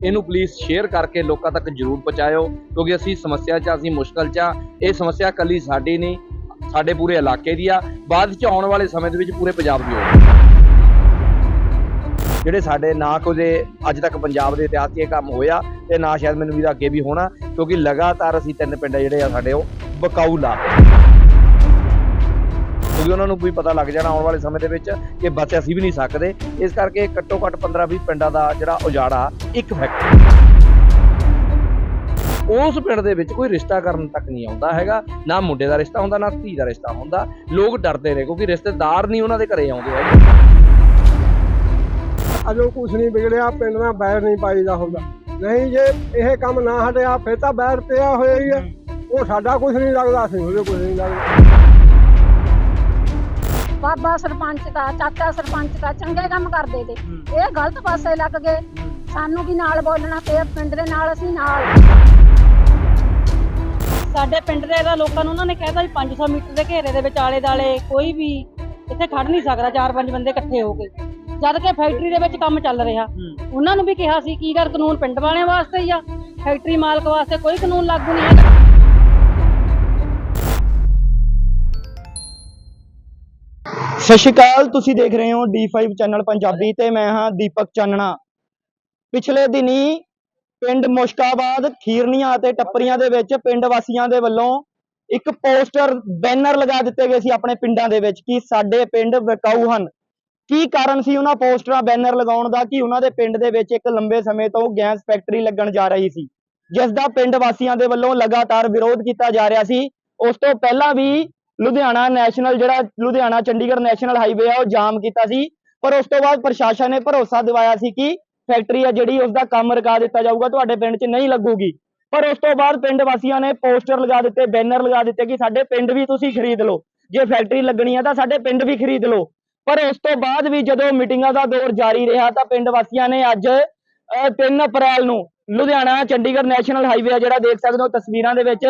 ਇਹਨੂੰ please share ਕਰਕੇ ਲੋਕਾਂ ਤੱਕ ਜਰੂਰ ਪਹੁੰਚਾਇਓ, ਕਿਉਂਕਿ ਅਸੀਂ ਸਮੱਸਿਆ 'ਚ ਅਸੀਂ ਮੁਸ਼ਕਲ 'ਚ ਆ। ਇਹ ਸਮੱਸਿਆ ਕੱਲੀ ਸਾਡੀ ਨਹੀਂ, ਸਾਡੇ ਪੂਰੇ ਇਲਾਕੇ ਦੀ ਆ। ਬਾਅਦ 'ਚ ਆਉਣ ਵਾਲੇ ਸਮੇਂ ਦੇ ਵਿੱਚ ਪੂਰੇ ਪੰਜਾਬ ਦੀ ਹੋਊਗੀ। ਜਿਹੜੇ ਸਾਡੇ ਨਾ ਕੋਈ ਅੱਜ ਤੱਕ ਪੰਜਾਬ ਦੇ ਇਤਿਹਾਸ 'ਚ ਇਹ ਕੰਮ ਹੋਇਆ, ਤੇ ਨਾ ਸ਼ਾਇਦ ਮੈਨੂੰ ਵੀ ਅੱਗੇ ਵੀ ਹੋਣਾ, ਕਿਉਂਕਿ ਲਗਾਤਾਰ ਅਸੀਂ ਤਿੰਨ ਪਿੰਡ ਜਿਹੜੇ ਆ ਸਾਡੇ, ਉਹ ਬਕਾਊ ਲਾ ਕਿਉਂਕਿ ਉਹਨਾਂ ਨੂੰ ਵੀ ਪਤਾ ਲੱਗ ਜਾਣਾ ਆਉਣ ਵਾਲੇ ਸਮੇਂ ਦੇ ਵਿੱਚ ਕਿ ਬਚ ਅਸੀਂ ਵੀ ਨਹੀਂ ਸਕਦੇ। ਇਸ ਕਰਕੇ ਘੱਟੋ ਘੱਟ 15-20 ਪਿੰਡਾਂ ਦਾ ਜਿਹੜਾ ਉਜਾੜਾ ਇੱਕ ਫੈਕਟਰੀ ਉਸ ਪਿੰਡ ਦੇ ਵਿੱਚ ਕੋਈ ਰਿਸ਼ਤਾ ਕਰਨ ਤੱਕ ਨਹੀਂ ਆਉਂਦਾ ਹੈਗਾ। ਨਾ ਮੁੰਡੇ ਦਾ ਰਿਸ਼ਤਾ ਹੁੰਦਾ ਨਾ ਧੀ ਦਾ ਰਿਸ਼ਤਾ ਹੁੰਦਾ। ਲੋਕ ਡਰਦੇ ਨੇ ਕਿਉਂਕਿ ਰਿਸ਼ਤੇਦਾਰ ਨਹੀਂ ਉਹਨਾਂ ਦੇ ਘਰੇ ਆਉਂਦੇ ਹੈਗੇ। ਅਜੋ ਕੁਛ ਨਹੀਂ ਵਿਗੜਿਆ ਪਿੰਡ ਨਾਲ ਬੈਰ ਨਹੀਂ ਪਾਈਦਾ ਹੁੰਦਾ। ਨਹੀਂ ਜੇ ਇਹ ਕੰਮ ਨਾ ਹਟਿਆ ਫਿਰ ਤਾਂ ਬੈਰ ਪਿਆ ਹੋਇਆ ਹੀ। ਹੈ। ਉਹ ਸਾਡਾ ਕੁਛ ਨਹੀਂ ਲੱਗਦਾ ਅਸੀਂ ਉਹਦੇ ਕੁਛ ਨਹੀਂ ਲੱਗਦਾ। ਬਾਬਾ ਸਰਪੰਚ ਦਾ ਚਾਚਾ ਸਰਪੰਚ ਦਾ ਚੰਗੇ ਕੰਮ ਕਰਦੇ ਤੇ। ਇਹ ਗਲਤ ਪਾਸੇ ਲੱਗ ਗਏ। ਸਾਨੂੰ ਵੀ ਨਾਲ ਬੋਲਣਾ ਪਿਆ ਪਿੰਡ ਦੇ ਨਾਲ ਅਸੀਂ ਨਾਲ। ਸਾਡੇ ਪਿੰਡ ਦੇ ਦਾ ਲੋਕਾਂ ਨੂੰ ਉਹਨਾਂ ਨੇ ਕਹਿਤਾ ਵੀ 500 ਮੀਟਰ ਦੇ ਘੇਰੇ ਦੇ ਵਿੱਚ ਆਲੇ ਦਾਲੇ ਕੋਈ ਵੀ ਇੱਥੇ ਖੜ ਨਹੀਂ ਸਕਦਾ ਚਾਰ ਪੰਜ ਬੰਦੇ ਇਕੱਠੇ ਹੋ ਕੇ। ਜਦ ਕਿ ਫੈਕਟਰੀ ਦੇ ਵਿੱਚ ਕੰਮ ਚੱਲ ਰਿਹਾ। ਉਹਨਾਂ ਨੂੰ ਵੀ ਕਿਹਾ ਸੀ ਕੀ ਕਰ ਕਾਨੂੰਨ ਪਿੰਡ ਵਾਲਿਆਂ ਵਾਸਤੇ ਹੀ ਆ? ਫੈਕਟਰੀ ਮਾਲਕ ਵਾਸਤੇ ਕੋਈ ਕਾਨੂੰਨ ਲਾਗੂ ਨਹੀਂ ਹੈਗਾ। ਸਤਿ ਸ਼੍ਰੀ ਅਕਾਲ, ਤੁਸੀਂ ਦੇਖ ਰਹੇ ਹੋ D5 ਚੈਨਲ ਪੰਜਾਬੀ ਤੇ ਮੈਂ ਹਾਂ ਦੀਪਕ ਚਾਨਣਾ। ਪਿਛਲੇ ਦਿਨੀ ਪਿੰਡ ਮੁਸ਼ਕਾਬਾਦ, ਖੀਰਨੀਆਂ ਅਤੇ ਟੱਪਰੀਆਂ ਦੇ ਵਿੱਚ ਪਿੰਡ ਵਾਸੀਆਂ ਦੇ ਵੱਲੋਂ ਇੱਕ ਪੋਸਟਰ, ਬੈਨਰ ਲਗਾ ਦਿੱਤੇ ਗਏ ਸੀ ਆਪਣੇ ਪਿੰਡਾਂ ਦੇ ਵਿੱਚ ਕਿ ਸਾਡੇ ਪਿੰਡ ਵਿਕਾਊ ਹਨ। ਕੀ ਕਾਰਨ ਸੀ ਉਹਨਾਂ ਪੋਸਟਰਾਂ, ਬੈਨਰ ਲਗਾਉਣ ਦਾ? ਕਿ ਉਹਨਾਂ ਦੇ ਪਿੰਡ ਦੇ ਵਿੱਚ ਇੱਕ ਲੰਬੇ ਸਮੇਂ ਤੋਂ ਗੈਸ ਫੈਕਟਰੀ ਲੱਗਣ ਜਾ ਰਹੀ ਸੀ? ਜਿਸ ਦਾ ਪਿੰਡ ਵਾਸੀਆਂ ਦੇ ਵੱਲੋਂ ਲਗਾਤਾਰ ਵਿਰੋਧ ਕੀਤਾ ਜਾ ਰਿਹਾ ਸੀ, ਉਸ ਤੋਂ ਪਹਿਲਾਂ ਵੀ ਲੁਧਿਆਣਾ ਨੈਸ਼ਨਲ ਜਿਹੜਾ ਲੁਧਿਆਣਾ ਚੰਡੀਗੜ੍ਹ ਨੈਸ਼ਨਲ ਹਾਈਵੇ ਆ ਉਹ ਜਾਮ ਕੀਤਾ ਸੀ। ਪਰ ਉਸ ਤੋਂ ਬਾਅਦ ਪ੍ਰਸ਼ਾਸਨ ਨੇ ਭਰੋਸਾ ਦਿਵਾਇਆ ਸੀ ਕਿ ਫੈਕਟਰੀ ਆ ਜਿਹੜੀ ਉਸ ਦਾ ਕੰਮ ਰੁਕਾ ਦਿੱਤਾ ਜਾਊਗਾ ਤੁਹਾਡੇ ਪਿੰਡ 'ਚ ਨਹੀਂ ਲੱਗੂਗੀ। ਪਰ ਉਸ ਤੋਂ ਬਾਅਦ ਪਿੰਡ ਵਾਸੀਆਂ ਨੇ ਪੋਸਟਰ ਲਗਾ ਦਿੱਤੇ ਬੈਨਰ ਲਗਾ ਦਿੱਤੇ ਕਿ ਸਾਡੇ ਪਿੰਡ ਵੀ ਤੁਸੀਂ ਖਰੀਦ ਲਓ। ਜੇ ਫੈਕਟਰੀ ਲੱਗਣੀ ਆ ਤਾਂ ਸਾਡੇ ਪਿੰਡ ਵੀ ਖਰੀਦ ਲਓ। ਪਰ ਉਸ ਤੋਂ ਬਾਅਦ ਵੀ ਜਦੋਂ ਮੀਟਿੰਗਾਂ ਦਾ ਦੌਰ ਜਾਰੀ ਰਿਹਾ ਤਾਂ ਪਿੰਡ ਵਾਸੀਆਂ ਨੇ ਅੱਜ ਅਹ, 3 ਅਪ੍ਰੈਲ ਨੂੰ ਲੁਧਿਆਣਾ ਚੰਡੀਗੜ੍ਹ ਨੈਸ਼ਨਲ ਹਾਈਵੇ ਆ ਜਿਹੜਾ ਦੇਖ ਸਕਦੇ ਹੋ ਤਸਵੀਰਾਂ ਦੇ ਵਿੱਚ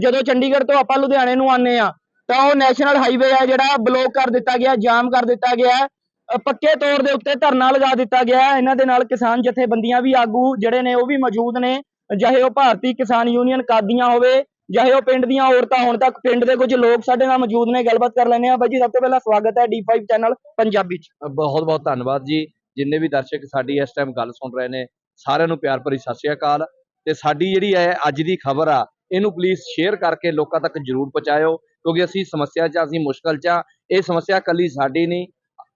ਜਦੋਂ ਚੰਡੀਗੜ੍ਹ ਤੋਂ ਆਪਾਂ ਲੁਧਿਆਣੇ ਨੂੰ ਆਨੇ ਆ ਤਾਂ ਉਹ ਨੈਸ਼ਨਲ ਹਾਈਵੇ ਆ ਜਿਹੜਾ ਬਲੌਕ ਕਰ ਦਿੱਤਾ ਗਿਆ, ਜਾਮ ਕਰ ਦਿੱਤਾ ਗਿਆ। ਪੱਕੇ ਤੌਰ ਦੇ ਉੱਤੇ ਧਰਨਾ ਲਗਾ ਦਿੱਤਾ ਗਿਆ। ਇਹਨਾਂ ਦੇ ਨਾਲ ਕਿਸਾਨ ਜਥੇਬੰਦੀਆਂ ਵੀ ਆਗੂ ਜਿਹੜੇ ਨੇ ਉਹ ਵੀ ਮੌਜੂਦ ਨੇ। ਚਾਹੇ ਉਹ ਭਾਰਤੀ ਕਿਸਾਨ ਯੂਨੀਅਨ ਕਾਦੀਆਂ ਹੋਵੇ, ਚਾਹੇ ਉਹ ਪਿੰਡ ਦੀਆਂ ਔਰਤਾਂ ਹੋਣ ਤੱਕ ਪਿੰਡ ਦੇ ਕੁਝ ਲੋਕ ਸਾਡੇ ਨਾਲ ਮੌਜੂਦ ਨੇ, ਗੱਲਬਾਤ ਕਰ ਲੈਂਦੇ ਆ ਬਾਈ ਜੀ, ਸਭ ਤੋਂ ਪਹਿਲਾਂ ਸਵਾਗਤ ਹੈ D5 ਚੈਨਲ ਪੰਜਾਬੀ ਚ। ਬਹੁਤ ਬਹੁਤ ਧੰਨਵਾਦ ਜੀ। ਜਿੰਨੇ ਵੀ ਦਰਸ਼ਕ ਸਾਡੀ ਇਸ ਟਾਈਮ ਗੱਲ ਸੁਣ ਰਹੇ ਨੇ, ਸਾਰਿਆਂ ਨੂੰ ਪਿਆਰ ਭਰੀ ਸਤਿ ਸ਼੍ਰੀ ਅਕਾਲ। ਤੇ ਸਾਡੀ ਜਿਹੜੀ ਹੈ ਅੱਜ ਦੀ ਖਬਰ ਆ, ਇਹਨੂੰ ਪਲੀਜ਼ ਸ਼ੇਅਰ ਕਰਕੇ ਲੋਕਾਂ ਤੱਕ ਜਰੂਰ ਪਹੁੰਚਾਇਓ। ਕਿਉਂਕਿ ਅਸੀਂ ਸਮੱਸਿਆ 'ਚ ਅਸੀਂ ਮੁਸ਼ਕਲ 'ਚ ਆ, ਇਹ ਸਮੱਸਿਆ ਕੱਲੀ ਸਾਡੀ ਨਹੀਂ,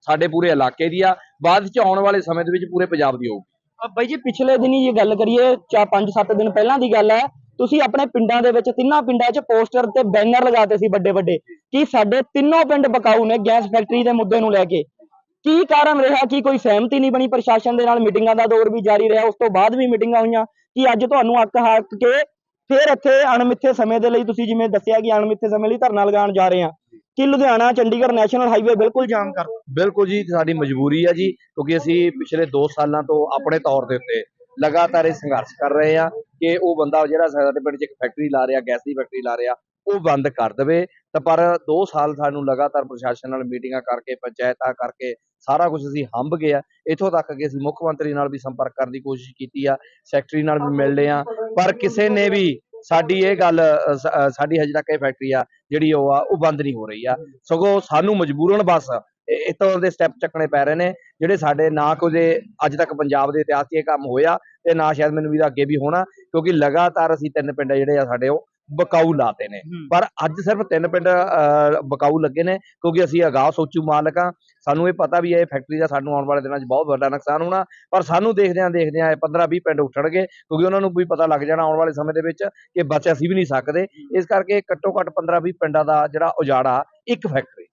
ਸਾਡੇ ਪੂਰੇ ਇਲਾਕੇ ਦੀ ਆ। ਬਾਅਦ 'ਚ ਆਉਣ ਵਾਲੇ ਸਮੇਂ ਦੇ ਵਿੱਚ ਪੂਰੇ ਪੰਜਾਬ ਦੀ ਹੋਊਗੀ। ਬਾਈ ਜੀ, ਪਿਛਲੇ ਦਿਨੀ ਜੇ ਗੱਲ ਕਰੀਏ ਚਾ 5-7 ਦਿਨ ਪਹਿਲਾਂ ਦੀ ਗੱਲ ਹੈ, ਤੁਸੀਂ ਆਪਣੇ ਪਿੰਡਾਂ ਦੇ ਵਿੱਚ ਤਿੰਨਾਂ ਪਿੰਡਾਂ 'ਚ ਪੋਸਟਰ ਤੇ ਬੈਨਰ ਲਗਾਤੇ ਸੀ ਵੱਡੇ ਵੱਡੇ ਕਿ ਸਾਡੇ ਤਿੰਨੋਂ ਪਿੰਡ ਬਕਾਊ ਨੇ ਗੈਸ ਫੈਕਟਰੀ ਦੇ ਮੁੱਦੇ ਨੂੰ ਲੈ ਕੇ। ਕੀ ਕਾਰਨ ਰਿਹਾ ਕਿ ਕੋਈ ਸਹਿਮਤੀ ਨਹੀਂ ਬਣੀ ਪ੍ਰਸ਼ਾਸਨ ਦੇ ਨਾਲ? ਮੀਟਿੰਗਾਂ ਦਾ ਦੌਰ ਵੀ ਜਾਰੀ ਰਿਹਾ, ਉਸ ਤੋਂ ਬਾਅਦ ਵੀ ਮੀਟਿੰਗਾਂ ਹੋਈਆਂ ਕਿ ਅੱਜ ਤੁਹਾਨੂੰ ਅੱਕ ਹੱਕ ਕੇ ਫਿਰ ਇੱਥੇ ਅਣਮਿੱਥੇ ਸਮੇਂ ਦੇ ਲਈ ਤੁਸੀਂ ਜਿਵੇਂ ਦੱਸਿਆ ਕਿ ਅਣਮਿੱਥੇ ਸਮੇਂ ਲਈ ਧਰਨਾ ਲਗਾਉਣ ਜਾ ਰਹੇ ਆ ਕਿ ਲੁਧਿਆਣਾ, ਚੰਡੀਗੜ੍ਹ ਨੈਸ਼ਨਲ ਹਾਈਵੇ ਬਿਲਕੁਲ ਜਾਮ ਕਰ ਬਿਲਕੁਲ ਜੀ, ਸਾਡੀ ਮਜਬੂਰੀ ਹੈ ਜੀ, ਕਿਉਂਕਿ ਅਸੀਂ ਪਿਛਲੇ 2 ਸਾਲਾਂ ਤੋਂ ਆਪਣੇ ਤੌਰ ਦੇ ਉੱਤੇ ਲਗਾਤਾਰ ਇਹ ਸੰਘਰਸ਼ ਕਰ ਰਹੇ ਆ ਕਿ ਉਹ ਬੰਦਾ ਜਿਹੜਾ ਸਾਡੇ ਪਿੰਡ 'ਚ ਇੱਕ ਫੈਕਟਰੀ ਲਾ ਰਿਹਾ, ਗੈਸ ਦੀ ਫੈਕਟਰੀ ਲਾ ਰਿਹਾ, ਉਹ ਬੰਦ ਕਰ ਦੇਵੇ। ਤਾਂ ਪਰ 2 ਸਾਲ ਸਾਨੂੰ ਲਗਾਤਾਰ ਪ੍ਰਸ਼ਾਸਨ ਨਾਲ ਮੀਟਿੰਗਾਂ ਕਰਕੇ, ਪੰਚਾਇਤਾਂ ਕਰਕੇ ਸਾਰਾ ਕੁਝ ਅਸੀਂ ਹੰਭ ਗਏ ਆ। ਇੱਥੋਂ ਤੱਕ ਕਿ ਅਸੀਂ ਮੁੱਖ ਮੰਤਰੀ ਨਾਲ ਵੀ ਸੰਪਰਕ ਕਰਨ ਦੀ ਕੋਸ਼ਿਸ਼ ਕੀਤੀ ਆ ਸੈਕਟਰੀ ਨਾਲ ਵੀ ਮਿਲਦੇ ਆ। ਪਰ ਕਿਸੇ ਨੇ ਵੀ ਸਾਡੀ ਇਹ ਗੱਲ ਸਾਡੀ ਹਜੇ ਤੱਕ ਇਹ ਫੈਕਟਰੀ ਆ ਜਿਹੜੀ ਉਹ ਆ ਉਹ ਬੰਦ ਨਹੀਂ ਹੋ ਰਹੀ ਆ। ਸਗੋਂ ਸਾਨੂੰ ਮਜਬੂਰਨ ਬਸ ਤਰ੍ਹਾਂ ਦੇ ਸਟੈਪ ਚੱਕਣੇ ਪੈ ਰਹੇ ਨੇ ਜਿਹੜੇ ਸਾਡੇ ਨਾ ਕੋਈ ਅੱਜ ਤੱਕ ਪੰਜਾਬ ਦੇ ਇਤਿਹਾਸ 'ਚ ਇਹ ਕੰਮ ਹੋਇਆ ਤੇ ਨਾ ਸ਼ਾਇਦ ਮੈਨੂੰ ਵੀ ਅੱਗੇ ਵੀ ਹੋਣਾ ਕਿਉਂਕਿ ਲਗਾਤਾਰ ਅਸੀਂ ਤਿੰਨ ਪਿੰਡ ਜਿਹੜੇ ਆ ਸਾਡੇ ਉਹ ਬਕਾਊ ਲਾਤੇ ਨੇ। ਪਰ ਅੱਜ ਸਿਰਫ ਤਿੰਨ ਪਿੰਡ ਬਕਾਊ ਲੱਗੇ ਨੇ ਕਿਉਂਕਿ ਅਸੀਂ ਅਗਾਹ ਸੋਚੂ ਮਾਲਕ ਸਾਨੂੰ ਇਹ ਪਤਾ ਵੀ ਇਹ ਫੈਕਟਰੀ ਦਾ ਸਾਨੂੰ ਆਉਣ ਵਾਲੇ ਦਿਨਾਂ 'ਚ ਬਹੁਤ ਵੱਡਾ ਨੁਕਸਾਨ ਹੋਣਾ ਪਰ ਸਾਨੂੰ ਦੇਖਦਿਆਂ ਦੇਖਦਿਆਂ ਇਹ 15 20 ਪਿੰਡ ਉੱਠਣਗੇ ਕਿਉਂਕਿ ਉਹਨਾਂ ਨੂੰ ਵੀ ਪਤਾ ਲੱਗ ਜਾਣਾ ਆਉਣ ਵਾਲੇ ਸਮੇਂ ਦੇ ਵਿੱਚ ਕਿ ਬਚ ਅਸੀਂ ਵੀ ਨਹੀਂ ਸਕਦੇ। ਇਸ ਕਰਕੇ ਘੱਟੋ ਘੱਟ 15 20 ਪਿੰਡਾਂ ਦਾ ਜਿਹੜਾ ਉਜਾੜਾ ਇੱਕ ਫੈਕਟਰੀ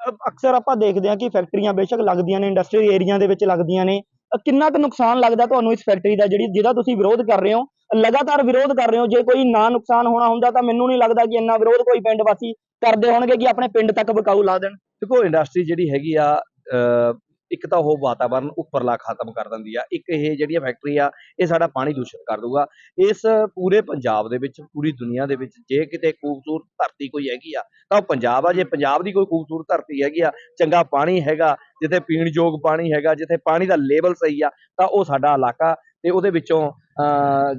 ਅਕਸਰ ਆਪਾਂ ਦੇਖਦੇ ਹਾਂ ਕਿ ਫੈਕਟਰੀਆਂ ਬੇਸ਼ੱਕ ਲੱਗਦੀਆਂ ਨੇ ਇੰਡਸਟਰੀ ਏਰੀਆ ਦੇ ਵਿੱਚ ਲੱਗਦੀਆਂ ਨੇ। ਕਿੰਨਾ ਕੁ ਨੁਕਸਾਨ ਲੱਗਦਾ ਤੁਹਾਨੂੰ ਇਸ ਫੈਕਟਰੀ ਦਾ ਜਿਹੜੀ ਜਿਹਦਾ ਤੁਸੀਂ ਵਿਰੋਧ ਕਰ ਰਹੇ ਹੋ? ਲਗਾਤਾਰ ਵਿਰੋਧ ਕਰ ਰਹੇ ਹੋ ਜੇ ਕੋਈ ਨਾ ਨੁਕਸਾਨ ਹੋਣਾ ਹੁੰਦਾ ਤਾਂ ਮੈਨੂੰ ਨਹੀਂ ਲੱਗਦਾ ਕਿ ਇੰਨਾ ਵਿਰੋਧ ਕੋਈ ਪਿੰਡ ਵਾਸੀ ਕਰਦੇ ਹੋਣਗੇ ਕਿ ਆਪਣੇ ਪਿੰਡ ਤੱਕ ਬਕਾਊ ਲਾ ਦੇਣ। ਦੇਖੋ ਇੰਡਸਟਰੀ ਜਿਹੜੀ ਹੈਗੀ ਆ ਇੱਕ ਤਾਂ ਉਹ ਵਾਤਾਵਰਨ ਉੱਪਰਲਾ ਖਤਮ ਕਰ ਦਿੰਦੀ ਆ। ਇੱਕ ਇਹ ਜਿਹੜੀਆਂ ਫੈਕਟਰੀ ਆ, ਇਹ ਸਾਡਾ ਪਾਣੀ ਦੂਸ਼ਿਤ ਕਰ ਦੂਗਾ ਇਸ ਪੂਰੇ ਪੰਜਾਬ ਦੇ ਵਿੱਚ, ਪੂਰੀ ਦੁਨੀਆ ਦੇ ਵਿੱਚ ਜੇ ਕਿਤੇ ਖੂਬਸੂਰਤ ਧਰਤੀ ਕੋਈ ਹੈਗੀ ਆ, ਤਾਂ ਉਹ ਪੰਜਾਬ ਆ। ਜੇ ਪੰਜਾਬ ਦੀ ਕੋਈ ਖੂਬਸੂਰਤ ਧਰਤੀ ਹੈਗੀ ਆ, ਚੰਗਾ ਪਾਣੀ ਹੈਗਾ, ਜਿੱਥੇ ਪੀਣ ਯੋਗ ਪਾਣੀ ਹੈਗਾ, ਜਿੱਥੇ ਪਾਣੀ ਦਾ ਲੈਵਲ ਸਹੀ ਆ, ਤਾਂ ਉਹ ਸਾਡਾ ਇਲਾਕਾ ਤੇ ਉਹਦੇ ਵਿੱਚੋਂ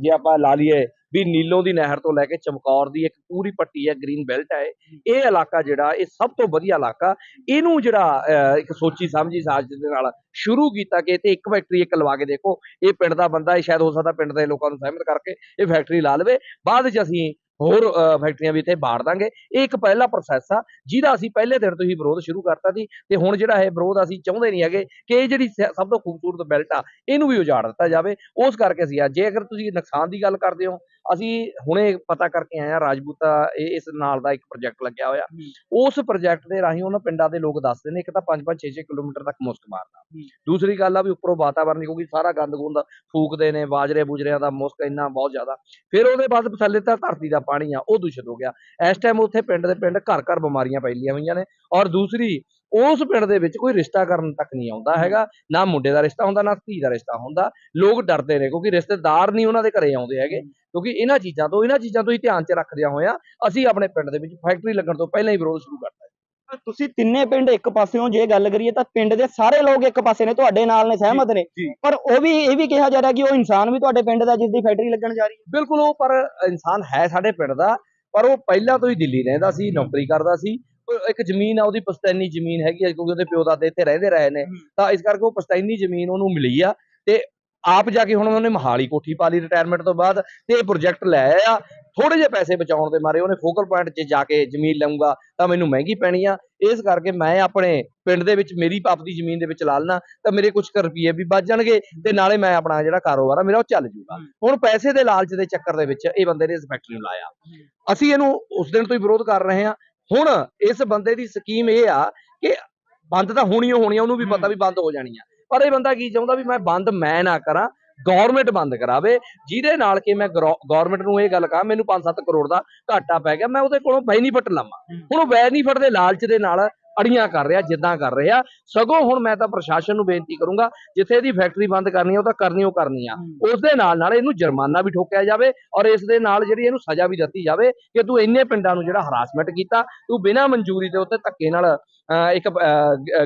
ਜੇ ਆਪਾਂ ਲਾ ਲਈਏ ਵੀ ਨੀਲੋਂ ਦੀ ਨਹਿਰ ਤੋਂ ਲੈ ਕੇ ਚਮਕੌਰ ਦੀ ਇੱਕ ਪੂਰੀ ਪੱਟੀ ਹੈ ਗ੍ਰੀਨ ਬੈਲਟ ਹੈ ਇਹ। ਇਲਾਕਾ ਜਿਹੜਾ, ਇਹ ਸਭ ਤੋਂ ਵਧੀਆ ਇਲਾਕਾ। ਇਹਨੂੰ ਜਿਹੜਾ ਇੱਕ ਸੋਚੀ ਸਮਝੀ ਸਾਜ ਦੇ ਨਾਲ ਸ਼ੁਰੂ ਕੀਤਾ ਕਿ ਇੱਥੇ ਇੱਕ ਫੈਕਟਰੀ ਇੱਕ ਲਵਾ ਕੇ ਦੇਖੋ। ਇਹ ਪਿੰਡ ਦਾ ਬੰਦਾ ਇਹ ਸ਼ਾਇਦ ਹੋ ਸਕਦਾ ਪਿੰਡ ਦੇ ਲੋਕਾਂ ਨੂੰ ਸਹਿਮਤ ਕਰਕੇ ਇਹ ਫੈਕਟਰੀ ਲਾ ਲਵੇ। ਬਾਅਦ 'ਚ ਅਸੀਂ ਹੋਰ ਫੈਕਟਰੀਆਂ ਵੀ ਇੱਥੇ ਬਾੜ ਦਾਂਗੇ। ਇਹ ਇੱਕ ਪਹਿਲਾ ਪ੍ਰੋਸੈਸ ਆ, ਜਿਹਦਾ ਅਸੀਂ ਪਹਿਲੇ ਦਿਨ ਤੋਂ ਹੀ ਵਿਰੋਧ ਸ਼ੁਰੂ ਕਰਤਾ ਸੀ। ਤੇ ਹੁਣ ਜਿਹੜਾ ਇਹ ਵਿਰੋਧ ਅਸੀਂ ਚਾਹੁੰਦੇ ਨਹੀਂ ਹੈਗੇ ਕਿ ਇਹ ਜਿਹੜੀ ਸ- ਸਭ ਤੋਂ ਖੂਬਸੂਰਤ ਬੈਲਟ ਆ, ਇਹਨੂੰ ਵੀ ਉਜਾੜ ਦਿੱਤਾ ਜਾਵੇ। ਉਸ ਕਰਕੇ ਅਸੀਂ ਆ ਜੇ ਅਗਰ ਤੁਸੀਂ ਨੁਕਸਾਨ ਦੀ ਗੱਲ ਕਰਦੇ ਹੋ ਅਸੀਂ ਹੁਣੇ ਪਤਾ ਕਰਕੇ ਆਏ ਆ ਰਾਜਪੂਤਾ ਇਹ ਇਸ ਨਾਲ ਦਾ ਇੱਕ ਪ੍ਰੋਜੈਕਟ ਲੱਗਿਆ ਹੋਇਆ। ਉਸ ਪ੍ਰੋਜੈਕਟ ਦੇ ਰਾਹੀਂ ਉਹਨਾਂ ਪਿੰਡਾਂ ਦੇ ਲੋਕ ਦੱਸਦੇ ਨੇ ਇੱਕ ਤਾਂ 5-5 6-6 ਕਿਲੋਮੀਟਰ ਤੱਕ ਮੁਸਕ ਮਾਰਦਾ। ਦੂਸਰੀ ਗੱਲ ਆ ਵੀ ਉੱਪਰੋਂ ਵਾਤਾਵਰਨ ਕਿਉਂਕਿ ਸਾਰਾ ਗੰਦ ਗੁੰਦ ਫੂਕਦੇ ਨੇ ਬਾਜਰੇ ਬੁਜਰਿਆਂ ਦਾ ਮੁਸਕ ਇੰਨਾ ਬਹੁਤ ਜ਼ਿਆਦਾ। ਫਿਰ ਉਹਦੇ ਬਾਅਦ ਥੱਲੇ ਤਾਂ ਧਰਤੀ ਦਾ ਪਾਣੀ ਆ ਉਹ ਦੂਸ਼ਿਤ ਹੋ ਗਿਆ। ਇਸ ਟਾਈਮ ਉੱਥੇ ਪਿੰਡ ਦੇ ਪਿੰਡ ਘਰ ਘਰ ਬਿਮਾਰੀਆਂ ਫੈਲੀਆਂ ਹੋਈਆਂ ਨੇ। ਔਰ ਦੂਸਰੀ ਉਸ ਪਿੰਡ ਦੇ ਵਿੱਚ ਕੋਈ ਰਿਸ਼ਤਾ ਕਰਨ ਤੱਕ ਨਹੀਂ ਆਉਂਦਾ ਹੈਗਾ ਨਾ ਮੁੰਡੇ ਦਾ ਰਿਸ਼ਤਾ ਹੁੰਦਾ ਨਾ ਧੀ ਦਾ ਰਿਸ਼ਤਾ ਹੁੰਦਾ। ਲੋਕ ਡਰਦੇ ਨੇ ਕਿਉਂਕਿ ਰਿਸ਼ਤੇਦਾਰ ਨਹੀਂ ਉਹਨਾਂ ਦੇ ਘਰੇ ਆਉਂਦੇ ਹੈਗੇ। ਕਿਉਂਕਿ ਇਹਨਾਂ ਚੀਜ਼ਾਂ ਤੋਂ ਇਹਨਾਂ ਚੀਜ਼ਾਂ ਤੋਂ ਹੀ ਧਿਆਨ 'ਚ ਰੱਖਦਿਆਂ ਹੋਇਆ ਅਸੀਂ ਆਪਣੇ ਪਿੰਡ ਦੇ ਵਿੱਚ ਫੈਕਟਰੀ ਲੱਗਣ ਤੋਂ ਪਹਿਲਾਂ ਹੀ ਵਿਰੋਧ ਸ਼ੁਰੂ ਕਰਤਾ ਤੁਸੀਂ ਤਿੰਨੇ ਪਿੰਡ ਇੱਕ ਪਾਸਿਓਂ ਜੇ ਗੱਲ ਕਰੀਏ ਤਾਂ ਪਿੰਡ ਦੇ ਸਾਰੇ ਲੋਕ ਇੱਕ ਪਾਸੇ ਨੇ ਤੁਹਾਡੇ ਨਾਲ ਨੇ ਸਹਿਮਤ ਨੇ। ਪਰ ਉਹ ਵੀ ਇਹ ਵੀ ਕਿਹਾ ਜਾ ਰਿਹਾ ਕਿ ਉਹ ਇਨਸਾਨ ਵੀ ਤੁਹਾਡੇ ਪਿੰਡ ਦਾ ਜਿਸ ਦੀ ਫੈਕਟਰੀ ਲੱਗਣ ਜਾ ਰਹੀ ਹੈ। ਬਿਲਕੁਲ ਉਹ ਪਰ ਇਨਸਾਨ ਹੈ ਸਾਡੇ ਪਿੰਡ ਦਾ ਪਰ ਉਹ ਪਹਿਲਾਂ ਤੋਂ ਹੀ ਦਿੱਲੀ ਰਹਿੰਦਾ ਸੀ ਨੌਕਰੀ ਕਰਦਾ ਸੀ। ਇੱਕ ਜ਼ਮੀਨ ਆ ਉਹਦੀ ਪਸਤੈਨੀ ਜ਼ਮੀਨ ਹੈਗੀ ਆ ਕਿਉਂਕਿ ਉਹਦੇ ਪਿਓ ਦਾਦੇ ਇੱਥੇ ਰਹਿੰਦੇ ਰਹੇ ਨੇ। ਤਾਂ ਇਸ ਕਰਕੇ ਉਹ ਪਸਤੈਨੀ ਜ਼ਮੀਨ ਉਹਨੂੰ ਮਿਲੀ ਆ ਤੇ ਆਪ ਜਾ ਕੇ ਹੁਣ ਉਹਨੇ ਮਹਾਲੀ ਕੋਠੀ ਪਾ ਲਈ ਰਿਟਾਇਰਮੈਂਟ ਤੋਂ ਬਾਅਦ ਤੇ ਇਹ ਪ੍ਰੋਜੈਕਟ ਲੈ ਆਇਆ। ਥੋੜੇ ਜਿਹੇ ਪੈਸੇ ਬਚਾਉਣ ਦੇ ਮਾਰੇ ਉਹਨੇ ਫੋਕਲ ਪੁਆਇੰਟ 'ਚ ਜਾ ਕੇ ਜ਼ਮੀਨ ਲਊਂਗਾ ਤਾਂ ਮੈਨੂੰ ਮਹਿੰਗੀ ਪੈਣੀ ਆ। ਇਸ ਕਰਕੇ ਮੈਂ ਆਪਣੇ ਪਿੰਡ ਦੇ ਵਿੱਚ ਮੇਰੀ ਪਾਪ ਦੀ ਜ਼ਮੀਨ ਦੇ ਵਿੱਚ ਲਾ ਲੈਣਾ ਤਾਂ ਮੇਰੇ ਕੁਝ ਕੁ ਰੁਪਏ ਵੀ ਬਚ ਜਾਣਗੇ ਤੇ ਨਾਲੇ ਮੈਂ ਆਪਣਾ ਜਿਹੜਾ ਕਾਰੋਬਾਰ ਆ ਮੇਰਾ ਉਹ ਚੱਲ ਜੂਗਾ। ਹੁਣ ਪੈਸੇ ਦੇ ਲਾਲਚ ਦੇ ਚੱਕਰ ਦੇ ਵਿੱਚ ਇਹ ਬੰਦੇ ਨੇ ਇਸ ਫੈਕਟਰੀ ਨੂੰ ਲਾਇਆ। ਅਸੀਂ ਇਹਨੂੰ ਉਸ ਦਿਨ ਤੋਂ ਹੀ ਵਿਰੋਧ ਕਰ ਰਹੇ ਹਾਂ ਹੁਣ ਇਸ ਬੰਦੇ ਦੀ ਸਕੀਮ ਇਹ ਆ ਕਿ ਬੰਦ ਤਾਂ ਹੋਣੀ ਹੋਣੀ ਆ ਉਹਨੂੰ ਵੀ ਪਤਾ ਵੀ ਬੰਦ ਹੋ ਜਾਣੀ ਆ। ਪਰ ਇਹ ਬੰਦਾ ਕੀ ਚਾਹੁੰਦਾ ਵੀ ਮੈਂ ਬੰਦ ਮੈਂ ਨਾ ਕਰਾਂ ਗਵਰਨਮੈਂਟ ਬੰਦ ਕਰਾਵੇ ਜਿਹਦੇ ਨਾਲ ਕਿ ਮੈਂ ਗਵਰਨਮੈਂਟ ਨੂੰ ਇਹ ਗੱਲ ਕਹਾਂ ਮੈਨੂੰ 5-7 ਕਰੋੜ ਦਾ ਘਾਟਾ ਪੈ ਗਿਆ ਮੈਂ ਉਹਦੇ ਕੋਲੋਂ ਬੈਨੀਫਿਟ ਲਵਾਂ ਹੁਣ ਉਹ ਬੈਨੀਫਿਟ ਦੇ ਲਾਲਚ ਦੇ ਨਾਲ ਅੜੀਆਂ ਕਰ ਰਿਹਾ ਜਿੱਦਾਂ ਕਰ ਰਿਹਾ। ਸਗੋਂ ਹੁਣ ਮੈਂ ਤਾਂ ਪ੍ਰਸ਼ਾਸਨ ਨੂੰ ਬੇਨਤੀ ਕਰੂੰਗਾ ਜਿੱਥੇ ਇਹਦੀ ਫੈਕਟਰੀ ਬੰਦ ਕਰਨੀ ਆ ਉਹ ਤਾਂ ਕਰਨੀ ਉਹ ਕਰਨੀ ਆ। ਉਸ ਦੇ ਨਾਲ ਨਾਲ ਇਹਨੂੰ ਜੁਰਮਾਨਾ ਵੀ ਠੋਕਿਆ ਜਾਵੇ ਔਰ ਇਸ ਦੇ ਨਾਲ ਜਿਹੜੀ ਇਹਨੂੰ ਸਜ਼ਾ ਵੀ ਦਿੱਤੀ ਜਾਵੇ ਕਿ ਤੂੰ ਇੰਨੇ ਪਿੰਡਾਂ ਨੂੰ ਜਿਹੜਾ ਹਰਾਸਮੈਂਟ ਕੀਤਾ ਤੂੰ ਬਿਨਾਂ ਮਨਜ਼ੂਰੀ ਦੇ ਉੱਤੇ ਧੱਕੇ ਨਾਲ ਇੱਕ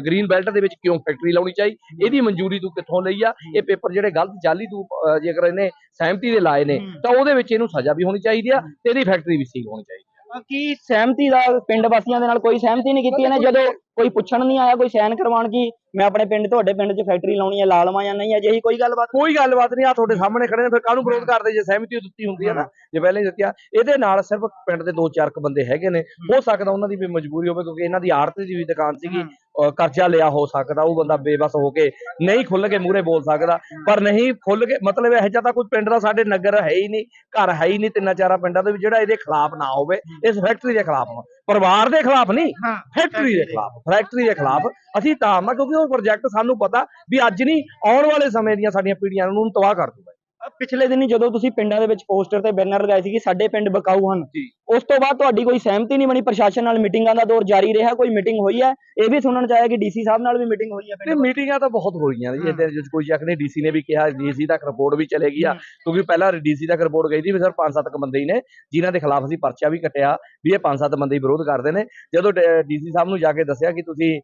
ਗ੍ਰੀਨ ਬੈਲਟ ਦੇ ਵਿੱਚ ਕਿਉਂ ਫੈਕਟਰੀ ਲਾਉਣੀ ਚਾਹੀ? ਇਹਦੀ ਮਨਜ਼ੂਰੀ ਤੂੰ ਕਿੱਥੋਂ ਲਈ ਆ? ਇਹ ਪੇਪਰ ਜਿਹੜੇ ਗਲਤ ਜਾਲੀ ਤੂੰ ਜੇਕਰ ਇਹਨੇ ਸਹਿਮਤੀ ਦੇ ਲਾਏ ਨੇ ਤਾਂ ਉਹਦੇ ਵਿੱਚ ਇਹਨੂੰ ਸਜ਼ਾ ਵੀ ਹੋਣੀ ਚਾਹੀਦੀ ਆ ਤੇ ਇਹਦੀ ਫੈਕਟਰੀ ਵੀ ਸੀਲ ਹੋਣੀ ਚਾਹੀਦੀ ਕੀ ਸਹਿਮਤੀ ਦਾ ਪਿੰਡ ਵਾਸੀਆਂ ਦੇ ਨਾਲ ਕੋਈ ਸਹਿਮਤੀ ਨਹੀਂ ਕੀਤੀ ਇਹਨੇ ਜਦੋਂ ਕੋਈ ਪੁੱਛਣ ਨਹੀਂ ਆਇਆ ਕੋਈ ਸਾਈਨ ਕਰਵਾਉਣ ਕੀ ਮੈਂ ਆਪਣੇ ਪਿੰਡ ਤੁਹਾਡੇ ਪਿੰਡ 'ਚ ਫੈਕਟਰੀ ਲਾਉਣੀ ਹੈ ਲਾ ਲਵਾਂ ਜਾਂ ਨਹੀਂ ਅਜਿਹੀ ਕੋਈ ਗੱਲਬਾਤ? ਕੋਈ ਗੱਲਬਾਤ ਨਹੀਂ ਆ ਤੁਹਾਡੇ ਸਾਹਮਣੇ ਖੜੇ ਨੇ ਫਿਰ ਕਾਹਨੂੰ ਵਿਰੋਧ ਕਰਦੇ ਜੇ? ਸਹਿਮਤੀ ਦਿੱਤੀ ਹੁੰਦੀ ਆ ਨਾ ਜੇ ਪਹਿਲਾਂ ਹੀ ਦਿੱਤੀ ਆ। ਇਹਦੇ ਨਾਲ ਸਿਰਫ ਪਿੰਡ ਦੇ ਦੋ ਚਾਰ ਕੁ ਬੰਦੇ ਹੈਗੇ ਨੇ ਹੋ। ਸਕਦਾ ਉਹਨਾਂ ਦੀ ਵੀ ਮਜਬੂਰੀ ਹੋਵੇ ਕਿਉਂਕਿ ਇਹਨਾਂ ਦੀ ਆੜਤ ਦੀ ਵੀ ਦੁਕਾਨ ਸੀਗੀ ਕਰਜ਼ਾ ਲਿਆ ਹੋ ਸਕਦਾ ਉਹ ਬੰਦਾ ਬੇਬਸ ਹੋ ਕੇ ਨਹੀਂ ਖੁੱਲ ਕੇ ਮੂਹਰੇ ਬੋਲ ਸਕਦਾ ਪਰ ਨਹੀਂ ਖੁੱਲ ਕੇ ਮਤਲਬ ਇਹ ਜਿਹਾ ਤਾਂ ਕੋਈ ਪਿੰਡ ਦਾ ਸਾਡੇ ਨਗਰ ਹੈ ਹੀ ਨਹੀਂ ਘਰ ਹੈ ਹੀ ਨਹੀਂ ਤਿੰਨਾਂ ਚਾਰਾਂ ਪਿੰਡਾਂ ਦੇ ਵਿੱਚ ਜਿਹੜਾ ਇਹਦੇ ਖਿਲਾਫ ਨਾ ਹੋਵੇ ਇਸ ਫੈਕਟਰੀ ਦੇ ਖਿਲਾਫ ਪਰਿਵਾਰ ਦੇ ਖਿਲਾਫ ਨਹੀਂ ਫੈਕਟਰੀ ਦੇ ਖਿਲਾਫ ਫੈਕਟਰੀ ਦੇ ਖਿਲਾਫ ਅਸੀਂ ਤਾਂ ਆ ਕਿਉਂਕਿ ਉਹ ਪ੍ਰੋਜੈਕਟ ਸਾਨੂੰ ਪਤਾ ਵੀ ਅੱਜ ਨਹੀਂ ਆਉਣ ਵਾਲੇ ਸਮੇਂ ਦੀਆਂ ਸਾਡੀਆਂ ਪੀੜ੍ਹੀਆਂ ਨੂੰ ਤਬਾਹ ਕਰ ਦੂਗਾ ਪਿਛਲੇ ਦਿਨੀ ਜਦੋਂ ਤੁਸੀਂ ਪਿੰਡਾਂ ਦੇ ਵਿੱਚ ਪੋਸਟਰ ਤੇ ਬੈਨਰ ਲਗਾਏ ਸੀ ਕਿ ਸਾਡੇ ਪਿੰਡ ਬਕਾਊ ਹਨ। ਉਸ ਤੋਂ ਬਾਅਦ ਤੁਹਾਡੀ ਕੋਈ ਸਹਿਮਤੀ ਨਹੀਂ ਬਣੀ ਪ੍ਰਸ਼ਾਸਨ ਨਾਲ ਮੀਟਿੰਗਾਂ ਦਾ ਦੌਰ ਜਾਰੀ ਰਿਹਾ ਕੋਈ ਮੀਟਿੰਗ ਹੋਈ ਹੈ ਇਹ ਵੀ ਸੁਣਨ ਚ ਆਇਆ ਕਿ ਡੀਸੀ ਸਾਹਿਬ ਨਾਲ ਵੀ ਮੀਟਿੰਗ ਹੋਈ ਹੈ ਪਿੰਡ ਮੀਟਿੰਗਾਂ ਤਾਂ ਬਹੁਤ ਹੋ ਰਹੀਆਂ ਨੇ ਜੀ। ਇਹਦੇ ਵਿੱਚ ਕੋਈ ਸ਼ੱਕ ਨਹੀਂ ਡੀਸੀ ਨੇ ਵੀ ਕਿਹਾ ਡੀਸੀ ਤੱਕ ਰਿਪੋਰਟ ਵੀ ਚਲੇਗੀ ਆ ਹਮ। ਕਿਉਂਕਿ ਪਹਿਲਾਂ ਡੀਸੀ ਤੱਕ ਰਿਪੋਰਟ ਗਈ ਸੀ ਵੀ ਸਰ ਪੰਜ ਸੱਤ ਕੁ ਬੰਦੇ ਹੀ ਨੇ ਜਿਨ੍ਹਾਂ ਦੇ ਖਿਲਾਫ ਅਸੀਂ ਪਰਚਾ ਵੀ ਕੱਟਿਆ ਵੀ ਇਹ ਪੰਜ ਸੱਤ ਬੰਦੇ ਹੀ ਵਿਰੋਧ ਕਰਦੇ ਨੇ ਜਦੋਂ ਡੀਸੀ ਸਾਹਿਬ ਨੂੰ ਜਾ ਕੇ ਦੱਸਿਆ ਕਿ ਤੁਸੀਂ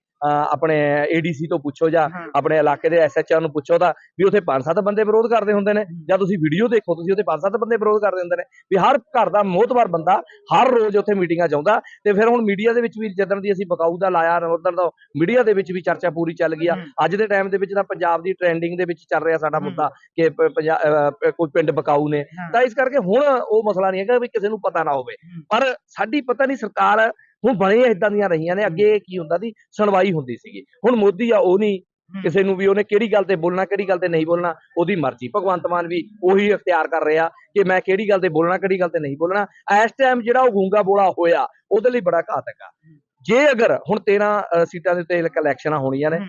ਆਪਣੇ ਏਡੀਸੀ ਤੋਂ ਪੁੱਛੋ ਜਾਂ। ਆਪਣੇ ਇਲਾਕੇ ਦੇ ਐਸਐਚਆਰ ਨੂੰ ਪੁੱਛੋ ਤਾਂ ਵੀ ਉੱਥੇ ਪੰਜ ਸੱਤ ਬੰਦੇ ਵਿਰੋਧ ਕਰਦੇ ਹੁੰਦੇ ਨੇ ਜਾਂ ਤੁਸੀਂ ਵੀਡੀਓ ਦੇਖੋ ਤੁਸੀਂ ਉੱਥੇ ਪੰਜ ਸੱਤ ਬੰਦੇ ਵਿਰੋਧ ਕਰਦੇ ਹੁੰਦੇ ਨੇ ਵੀ ਹਰ ਘਰ ਦਾ ਮੋਹਤਵਾਰ ਬੰਦਾ ਹਰ ਰੋਜ਼ ਉੱਥੇ ਮੀਟਿੰਗਾਂ ਚਾਹੁੰਦਾ ਤੇ ਫਿਰ ਹੁਣ ਮੀਡੀਆ ਦੇ ਵਿੱਚ ਵੀ ਜਦੋਂ ਦੀ ਅਸੀਂ ਬਕਾਊ ਦਾ ਲਾਇਆ ਉਦੋਂ ਦਾ ਮੀਡੀਆ ਦੇ ਵਿੱਚ ਵੀ ਚਰਚਾ ਪੂਰੀ ਚੱਲ ਗਈ ਆ ਅੱਜ ਦੇ ਟਾਈਮ ਦੇ ਵਿੱਚ ਤਾਂ ਪੰਜਾਬ ਦੀ ਟ੍ਰੈਂਡਿੰਗ ਦੇ ਵਿੱਚ ਚੱਲ ਰਿਹਾ ਸਾਡਾ। ਮੁੱਦਾ ਕਿ ਕੋਈ ਪਿੰਡ ਬਕਾਊ ਨੇ। ਤਾਂ ਇਸ ਕਰਕੇ ਹੁਣ ਉਹ ਮਸਲਾ ਨਹੀਂ ਹੈਗਾ ਵੀ ਕਿਸੇ ਨੂੰ ਪਤਾ ਨਾ ਹੋਵੇ। ਪਰ ਸਾਡੀ ਪਤਾ ਨਹੀਂ ਸਰਕਾਰ ਹੁਣ ਬਣੇ ਇਦਾਂ ਦੀਆਂ ਰਹੀਆਂ ਨੇ ਅੱਗੇ ਕੀ ਹੁੰਦਾ ਸੀ? ਸੁਣਵਾਈ ਹੁੰਦੀ ਸੀਗੀ। ਹੁਣ ਮੋਦੀ ਆ ਉਹ ਨਹੀਂ। ਕਿਸੇ ਨੂੰ ਵੀ ਉਹਨੇ ਕਿਹੜੀ ਗੱਲ ਤੇ ਬੋਲਣਾ ਕਿਹੜੀ ਗੱਲ ਤੇ ਨਹੀਂ ਬੋਲਣਾ ਉਹਦੀ ਮਰਜ਼ੀ। ਭਗਵੰਤ ਮਾਨ ਵੀ ਉਹੀ ਇਖਤਿਆਰ ਕਰ ਰਿਹਾ ਕਿ ਮੈਂ ਕਿਹੜੀ ਗੱਲ ਤੇ ਬੋਲਣਾ ਕਿਹੜੀ ਗੱਲ ਤੇ ਨਹੀਂ ਬੋਲਣਾ। ਇਸ ਟਾਈਮ ਜਿਹੜਾ ਉਹ ਗੂੰਗਾ ਬੋਲਾ ਹੋਇਆ ਉਹਦੇ ਲਈ ਬੜਾ ਘਾਤਕ ਆ। ਜੇ ਅਗਰ ਹੁਣ 13 ਅ, ਸੀਟਾਂ ਦੇ ਉੱਤੇ ਇਲੈਕਸ਼ਨਾਂ ਹੋਣੀਆਂ ਨੇ।